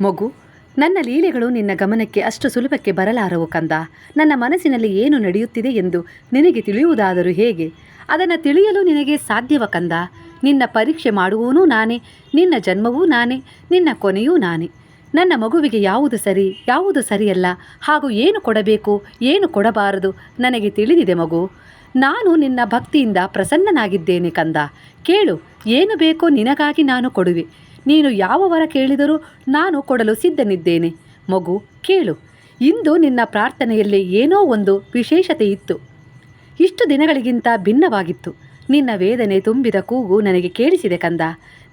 ಮಗು, ನನ್ನ ಲೀಲೆಗಳು ನಿನ್ನ ಗಮನಕ್ಕೆ ಅಷ್ಟು ಸುಲಭಕ್ಕೆ ಬರಲಾರವು ಕಂದ. ನನ್ನ ಮನಸ್ಸಿನಲ್ಲಿ ಏನು ನಡೆಯುತ್ತಿದೆ ಎಂದು ನಿನಗೆ ತಿಳಿಯುವುದಾದರೂ ಹೇಗೆ? ಅದನ್ನು ತಿಳಿಯಲು ನಿನಗೆ ಸಾಧ್ಯವ ಕಂದ. ನಿನ್ನ ಪರೀಕ್ಷೆ ಮಾಡುವವನೂ ನಾನೇ, ನಿನ್ನ ಜನ್ಮವೂ ನಾನೇ, ನಿನ್ನ ಕೊನೆಯೂ ನಾನೇ. ನನ್ನ ಮಗುವಿಗೆ ಯಾವುದು ಸರಿ, ಯಾವುದು ಸರಿಯಲ್ಲ, ಹಾಗೂ ಏನು ಕೊಡಬೇಕು, ಏನು ಕೊಡಬಾರದು ನನಗೆ ತಿಳಿದಿದೆ ಮಗು. ನಾನು ನಿನ್ನ ಭಕ್ತಿಯಿಂದ ಪ್ರಸನ್ನನಾಗಿದ್ದೇನೆ ಕಂದ. ಕೇಳು, ಏನು ಬೇಕೋ ನಿನಗಾಗಿ ನಾನು ಕೊಡುವೆ. ನೀನು ಯಾವ ವರ ಕೇಳಿದರೂ ನಾನು ಕೊಡಲು ಸಿದ್ಧನಿದ್ದೇನೆ. ಮಗು, ಕೇಳು. ಇಂದು ನಿನ್ನ ಪ್ರಾರ್ಥನೆಯಲ್ಲಿ ಏನೋ ಒಂದು ವಿಶೇಷತೆ ಇತ್ತು. ಇಷ್ಟು ದಿನಗಳಿಗಿಂತ ಭಿನ್ನವಾಗಿತ್ತು. ನಿನ್ನ ವೇದನೆ ತುಂಬಿದ ಕೂಗು ನನಗೆ ಕೇಳಿಸಿದೆ ಕಂದ.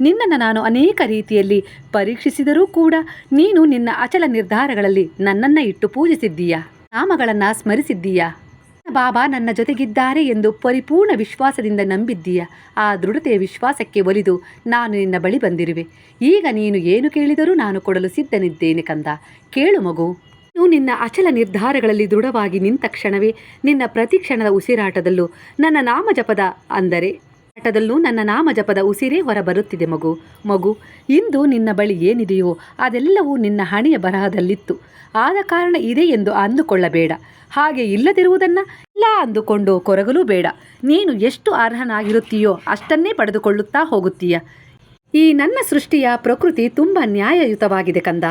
ನಿನ್ನನ್ನು ನಾನು ಅನೇಕ ರೀತಿಯಲ್ಲಿ ಪರೀಕ್ಷಿಸಿದರೂ ಕೂಡ ನೀನು ನಿನ್ನ ಅಚಲ ನಿರ್ಧಾರಗಳಲ್ಲಿ ನನ್ನನ್ನು ಇಟ್ಟು ಪೂಜಿಸಿದ್ದೀಯಾ? ನಾಮಗಳನ್ನು ಸ್ಮರಿಸಿದ್ದೀಯಾ? ಬಾಬಾ ನನ್ನ ಜೊತೆಗಿದ್ದಾರೆ ಎಂದು ಪರಿಪೂರ್ಣ ವಿಶ್ವಾಸದಿಂದ ನಂಬಿದ್ದೀಯ. ಆ ದೃಢತೆಯ ವಿಶ್ವಾಸಕ್ಕೆ ಒಲಿದು ನಾನು ನಿನ್ನ ಬಳಿ ಬಂದಿರುವೆ. ಈಗ ನೀನು ಏನು ಕೇಳಿದರೂ ನಾನು ಕೊಡಲು ಸಿದ್ಧನಿದ್ದೇನೆ ಕಂದ. ಕೇಳು ಮಗು. ನೀನು ನಿನ್ನ ಅಚಲ ನಿರ್ಧಾರಗಳಲ್ಲಿ ದೃಢವಾಗಿ ನಿಂತ ಕ್ಷಣವೇ ನಿನ್ನ ಪ್ರತಿ ಕ್ಷಣದ ಉಸಿರಾಟದಲ್ಲೂ ನನ್ನ ನಾಮಜಪದ ಅಂದರೆ ಆಟದಲ್ಲೂ ನನ್ನ ನಾಮಜಪದ ಉಸಿರೇ ಹೊರಬರುತ್ತಿದೆ ಮಗು. ಮಗು, ಇಂದು ನಿನ್ನ ಬಳಿ ಏನಿದೆಯೋ ಅದೆಲ್ಲವೂ ನಿನ್ನ ಹಣೆಯ ಬರಹದಲ್ಲಿತ್ತು. ಆದ ಕಾರಣ ಇದೆ ಎಂದು ಅಂದುಕೊಳ್ಳಬೇಡ. ಹಾಗೆ ಇಲ್ಲದಿರುವುದನ್ನು ಇಲ್ಲ ಅಂದುಕೊಂಡು ಕೊರಗಲೂ ಬೇಡ. ನೀನು ಎಷ್ಟು ಅರ್ಹನಾಗಿರುತ್ತೀಯೋ ಅಷ್ಟನ್ನೇ ಪಡೆದುಕೊಳ್ಳುತ್ತಾ ಹೋಗುತ್ತೀಯ. ಈ ನನ್ನ ಸೃಷ್ಟಿಯ ಪ್ರಕೃತಿ ತುಂಬ ನ್ಯಾಯಯುತವಾಗಿದೆ ಕಂದ.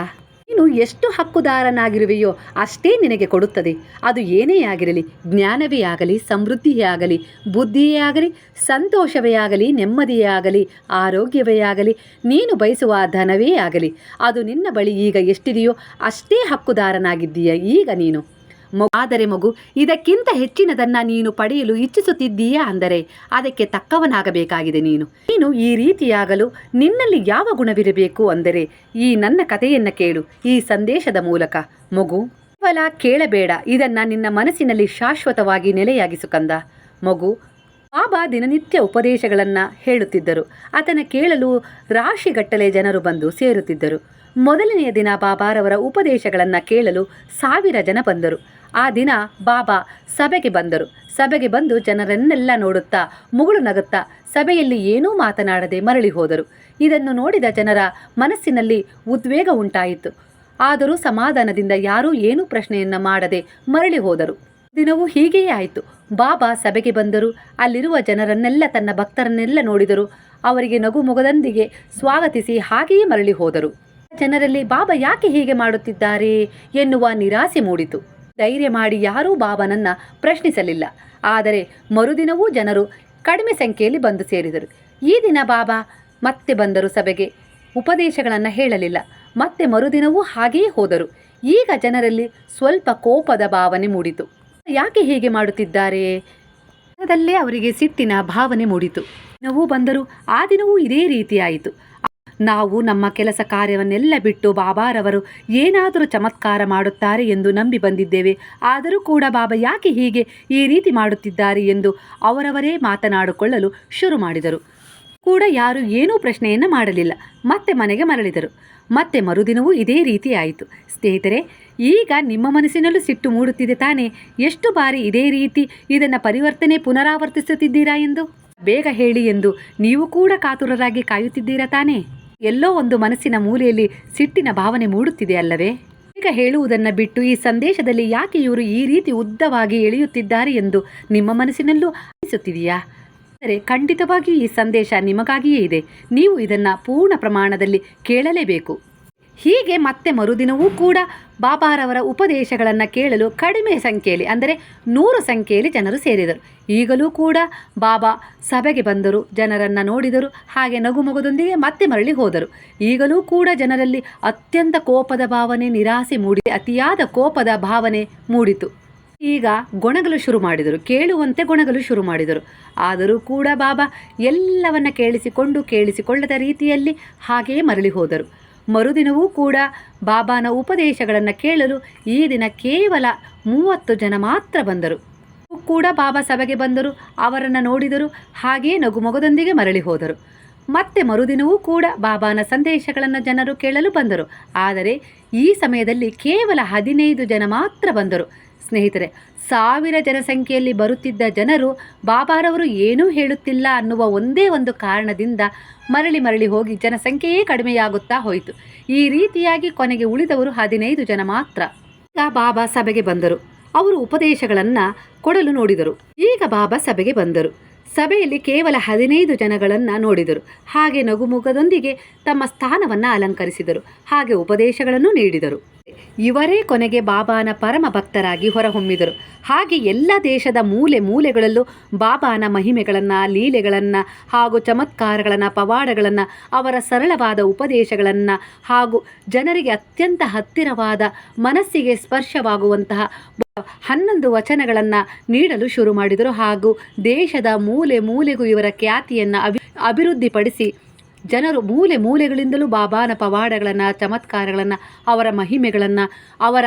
ನೀನು ಎಷ್ಟು ಹಕ್ಕುದಾರನಾಗಿರುವೆಯೋ ಅಷ್ಟೇ ನಿನಗೆ ಕೊಡುತ್ತದೆ. ಅದು ಏನೇ ಆಗಿರಲಿ, ಜ್ಞಾನವೇ ಆಗಲಿ, ಸಮೃದ್ಧಿಯೇ ಆಗಲಿ, ಬುದ್ಧಿಯೇ ಆಗಲಿ, ಸಂತೋಷವೇ ಆಗಲಿ, ನೆಮ್ಮದಿಯೇ ಆಗಲಿ, ಆರೋಗ್ಯವೇ ಆಗಲಿ, ನೀನು ಬಯಸುವ ಧನವೇ ಆಗಲಿ. ಅದು ನಿನ್ನ ಬಳಿ ಈಗ ಎಷ್ಟಿದೆಯೋ ಅಷ್ಟೇ ಹಕ್ಕುದಾರನಾಗಿದ್ದೀಯ ಈಗ ನೀನು. ಆದರೆ ಮಗು, ಇದಕ್ಕಿಂತ ಹೆಚ್ಚಿನದನ್ನ ನೀನು ಪಡೆಯಲು ಇಚ್ಛಿಸುತ್ತಿದ್ದೀಯಾ ಅಂದರೆ ಅದಕ್ಕೆ ತಕ್ಕವನಾಗಬೇಕಾಗಿದೆ ನೀನು. ನೀನು ಈ ರೀತಿಯಾಗಲು ನಿನ್ನಲ್ಲಿ ಯಾವ ಗುಣವಿರಬೇಕು ಅಂದರೆ ಈ ನನ್ನ ಕಥೆಯನ್ನ ಕೇಳು, ಈ ಸಂದೇಶದ ಮೂಲಕ. ಮಗು ಕೇವಲ ಕೇಳಬೇಡ, ಇದನ್ನ ನಿನ್ನ ಮನಸ್ಸಿನಲ್ಲಿ ಶಾಶ್ವತವಾಗಿ ನೆಲೆಯಾಗಿಸು ಕಂದ. ಮಗು ಬಾಬಾ ದಿನನಿತ್ಯ ಉಪದೇಶಗಳನ್ನು ಹೇಳುತ್ತಿದ್ದರು. ಆತನ ಕೇಳಲು ರಾಶಿಗಟ್ಟಲೆ ಜನರು ಬಂದು ಸೇರುತ್ತಿದ್ದರು. ಮೊದಲನೆಯ ದಿನ ಬಾಬಾರವರ ಉಪದೇಶಗಳನ್ನು ಕೇಳಲು ಸಾವಿರ ಜನ ಬಂದರು. ಆ ದಿನ ಬಾಬಾ ಸಭೆಗೆ ಬಂದರು. ಸಭೆಗೆ ಬಂದು ಜನರನ್ನೆಲ್ಲ ನೋಡುತ್ತಾ, ಮುಗುಳು ನಗುತ್ತಾ ಸಭೆಯಲ್ಲಿ ಏನೂ ಮಾತನಾಡದೆ ಮರಳಿ ಹೋದರು. ಇದನ್ನು ನೋಡಿದ ಜನರ ಮನಸ್ಸಿನಲ್ಲಿ ಉದ್ವೇಗ ಉಂಟಾಯಿತು. ಆದರೂ ಸಮಾಧಾನದಿಂದ ಯಾರೂ ಏನೂ ಪ್ರಶ್ನೆಯನ್ನ ಮಾಡದೆ ಮರಳಿ ಹೋದರು. ದಿನವೂ ಹೀಗೆಯೇ ಆಯಿತು. ಬಾಬಾ ಸಭೆಗೆ ಬಂದರು. ಅಲ್ಲಿರುವ ಜನರನ್ನೆಲ್ಲ ತನ್ನ ಭಕ್ತರನ್ನೆಲ್ಲ ನೋಡಿದರು. ಅವರಿಗೆ ನಗು ಮುಗದೊಂದಿಗೆ ಸ್ವಾಗತಿಸಿ ಹಾಗೆಯೇ ಮರಳಿ ಹೋದರು. ಜನರಲ್ಲಿ, ಬಾಬಾ ಯಾಕೆ ಹೀಗೆ ಮಾಡುತ್ತಿದ್ದಾರೆ? ಎನ್ನುವ ನಿರಾಸೆ ಮೂಡಿತು. ಧೈರ್ಯ ಮಾಡಿ ಯಾರೂ ಬಾಬನನ್ನು ಪ್ರಶ್ನಿಸಲಿಲ್ಲ. ಆದರೆ ಮರುದಿನವೂ ಜನರು ಕಡಿಮೆ ಸಂಖ್ಯೆಯಲ್ಲಿ ಬಂದು ಸೇರಿದರು. ಈ ದಿನ ಬಾಬಾ ಮತ್ತೆ ಬಂದರು ಸಭೆಗೆ. ಉಪದೇಶಗಳನ್ನು ಹೇಳಲಿಲ್ಲ. ಮತ್ತೆ ಮರುದಿನವೂ ಹಾಗೆಯೇ ಹೋದರು. ಈಗ ಜನರಲ್ಲಿ ಸ್ವಲ್ಪ ಕೋಪದ ಭಾವನೆ ಮೂಡಿತು. ಯಾಕೆ ಹೀಗೆ ಮಾಡುತ್ತಿದ್ದಾರೆ? ಅವರಿಗೆ ಸಿಟ್ಟಿನ ಭಾವನೆ ಮೂಡಿತು. ದಿನವೂ ಬಂದರು ಆ ದಿನವೂ ಇದೇ ರೀತಿಯಾಯಿತು. ನಾವು ನಮ್ಮ ಕೆಲಸ ಕಾರ್ಯವನ್ನೆಲ್ಲ ಬಿಟ್ಟು ಬಾಬಾರವರು ಏನಾದರೂ ಚಮತ್ಕಾರ ಮಾಡುತ್ತಾರೆ ಎಂದು ನಂಬಿ ಬಂದಿದ್ದೇವೆ. ಆದರೂ ಕೂಡ ಬಾಬಾ ಯಾಕೆ ಹೀಗೆ ಈ ರೀತಿ ಮಾಡುತ್ತಿದ್ದಾರೆ ಎಂದು ಅವರವರೇ ಮಾತನಾಡಿಕೊಳ್ಳಲು ಶುರು ಮಾಡಿದರು. ಕೂಡ ಯಾರು ಏನೂ ಪ್ರಶ್ನೆಯನ್ನು ಮಾಡಲಿಲ್ಲ. ಮತ್ತೆ ಮನೆಗೆ ಮರಳಿದರು. ಮತ್ತೆ ಮರುದಿನವೂ ಇದೇ ರೀತಿ ಆಯಿತು. ಸ್ನೇಹಿತರೆ, ಈಗ ನಿಮ್ಮ ಮನಸ್ಸಿನಲ್ಲೂ ಸಿಟ್ಟು ಮೂಡುತ್ತಿದೆ ತಾನೇ? ಎಷ್ಟು ಬಾರಿ ಇದೇ ರೀತಿ ಇದನ್ನು ಪರಿವರ್ತನೆ ಪುನರಾವರ್ತಿಸುತ್ತಿದ್ದೀರಾ ಎಂದು? ಬೇಗ ಹೇಳಿ ಎಂದು ನೀವು ಕೂಡ ಕಾತುರರಾಗಿ ಕಾಯುತ್ತಿದ್ದೀರಾ ತಾನೇ? ಎಲ್ಲೋ ಒಂದು ಮನಸ್ಸಿನ ಮೂಲೆಯಲ್ಲಿ ಸಿಟ್ಟಿನ ಭಾವನೆ ಮೂಡುತ್ತಿದೆ ಅಲ್ಲವೇ? ಈಗ ಹೇಳುವುದನ್ನು ಬಿಟ್ಟು ಈ ಸಂದೇಶದಲ್ಲಿ ಯಾಕೆ ಇವರು ಈ ರೀತಿ ಉದ್ದವಾಗಿ ಎಳೆಯುತ್ತಿದ್ದಾರೆ ಎಂದು ನಿಮ್ಮ ಮನಸ್ಸಿನಲ್ಲೂ ಅನಿಸುತ್ತಿದೆಯಾ? ಆದರೆ ಖಂಡಿತವಾಗಿಯೂ ಈ ಸಂದೇಶ ನಿಮಗಾಗಿಯೇ ಇದೆ. ನೀವು ಇದನ್ನು ಪೂರ್ಣ ಪ್ರಮಾಣದಲ್ಲಿ ಕೇಳಲೇಬೇಕು. ಹೀಗೆ ಮತ್ತೆ ಮರುದಿನವೂ ಕೂಡ ಬಾಬಾರವರ ಉಪದೇಶಗಳನ್ನು ಕೇಳಲು ಕಡಿಮೆ ಸಂಖ್ಯೆಯಲ್ಲಿ, ಅಂದರೆ ನೂರು ಸಂಖ್ಯೆಯಲ್ಲಿ ಜನರು ಸೇರಿದರು. ಈಗಲೂ ಕೂಡ ಬಾಬಾ ಸಭೆಗೆ ಬಂದರು, ಜನರನ್ನು ನೋಡಿದರು, ಹಾಗೆ ನಗುಮಗುದೊಂದಿಗೆ ಮತ್ತೆ ಮರಳಿ ಹೋದರು. ಈಗಲೂ ಕೂಡ ಜನರಲ್ಲಿ ಅತ್ಯಂತ ಕೋಪದ ಭಾವನೆ, ನಿರಾಸೆ ಮೂಡಿ, ಅತಿಯಾದ ಕೋಪದ ಭಾವನೆ ಮೂಡಿತು. ಈಗ ಗೊಣಗಲು ಶುರು ಮಾಡಿದರು, ಕೇಳುವಂತೆ ಗೊಣಗಲು ಶುರು ಮಾಡಿದರು. ಆದರೂ ಕೂಡ ಬಾಬಾ ಎಲ್ಲವನ್ನ ಕೇಳಿಸಿಕೊಂಡು, ಕೇಳಿಸಿಕೊಳ್ಳದ ರೀತಿಯಲ್ಲಿ ಹಾಗೆಯೇ ಮರಳಿ ಹೋದರು. ಮರುದಿನವೂ ಕೂಡ ಬಾಬಾನ ಉಪದೇಶಗಳನ್ನು ಕೇಳಲು ಈ ದಿನ ಕೇವಲ ಮೂವತ್ತು ಜನ ಮಾತ್ರ ಬಂದರು. ಕೂಡ ಬಾಬಾ ಸಭೆಗೆ ಬಂದರು, ಅವರನ್ನು ನೋಡಿದರು ಹಾಗೆಯೇ ನಗುಮೊಗದೊಂದಿಗೆ ಮರಳಿ ಹೋದರು. ಮತ್ತೆ ಮರುದಿನವೂ ಕೂಡ ಬಾಬಾನ ಸಂದೇಶಗಳನ್ನು ಜನರು ಕೇಳಲು ಬಂದರು. ಆದರೆ ಈ ಸಮಯದಲ್ಲಿ ಕೇವಲ ಹದಿನೈದು ಜನ ಮಾತ್ರ ಬಂದರು. ಸ್ನೇಹಿತರೆ, ಸಾವಿರ ಜನಸಂಖ್ಯೆಯಲ್ಲಿ ಬರುತ್ತಿದ್ದ ಜನರು ಬಾಬಾರವರು ಏನೂ ಹೇಳುತ್ತಿಲ್ಲ ಅನ್ನುವ ಒಂದೇ ಒಂದು ಕಾರಣದಿಂದ ಮರಳಿ ಮರಳಿ ಹೋಗಿ ಜನಸಂಖ್ಯೆಯೇ ಕಡಿಮೆಯಾಗುತ್ತಾ ಹೋಯಿತು. ಈ ರೀತಿಯಾಗಿ ಕೊನೆಗೆ ಉಳಿದವರು ಹದಿನೈದು ಜನ ಮಾತ್ರ. ಈಗ ಬಾಬಾ ಸಭೆಗೆ ಬಂದರು. ಅವರು ಉಪದೇಶಗಳನ್ನು ಕೊಡಲು ನೋಡಿದರು. ಈಗ ಬಾಬಾ ಸಭೆಗೆ ಬಂದರು. ಸಭೆಯಲ್ಲಿ ಕೇವಲ ಹದಿನೈದು ಜನಗಳನ್ನು ನೋಡಿದರು. ಹಾಗೆ ನಗುಮುಖದೊಂದಿಗೆ ತಮ್ಮ ಸ್ಥಾನವನ್ನು ಅಲಂಕರಿಸಿದರು. ಹಾಗೆ ಉಪದೇಶಗಳನ್ನು ನೀಡಿದರು. ಇವರೇ ಕೊನೆಗೆ ಬಾಬಾನ ಪರಮ ಭಕ್ತರಾಗಿ ಹೊರಹೊಮ್ಮಿದರು. ಹಾಗೆ ಎಲ್ಲ ದೇಶದ ಮೂಲೆ ಮೂಲೆಗಳಲ್ಲೂ ಬಾಬಾನ ಮಹಿಮೆಗಳನ್ನು, ಲೀಲೆಗಳನ್ನು ಹಾಗೂ ಚಮತ್ಕಾರಗಳನ್ನು, ಪವಾಡಗಳನ್ನು, ಅವರ ಸರಳವಾದ ಉಪದೇಶಗಳನ್ನು ಹಾಗೂ ಜನರಿಗೆ ಅತ್ಯಂತ ಹತ್ತಿರವಾದ ಮನಸ್ಸಿಗೆ ಸ್ಪರ್ಶವಾಗುವಂತಹ ಹನ್ನೊಂದು ವಚನಗಳನ್ನು ನೀಡಲು ಶುರು ಮಾಡಿದರು ಹಾಗೂ ದೇಶದ ಮೂಲೆ ಮೂಲೆಗೂ ಇವರ ಖ್ಯಾತಿಯನ್ನು ಅಭಿ, ಅಭಿವೃದ್ಧಿಪಡಿಸಿ ಜನರು ಮೂಲೆ ಮೂಲೆಗಳಿಂದಲೂ ಬಾಬಾನ ಪವಾಡಗಳನ್ನು, ಚಮತ್ಕಾರಗಳನ್ನು, ಅವರ ಮಹಿಮೆಗಳನ್ನು, ಅವರ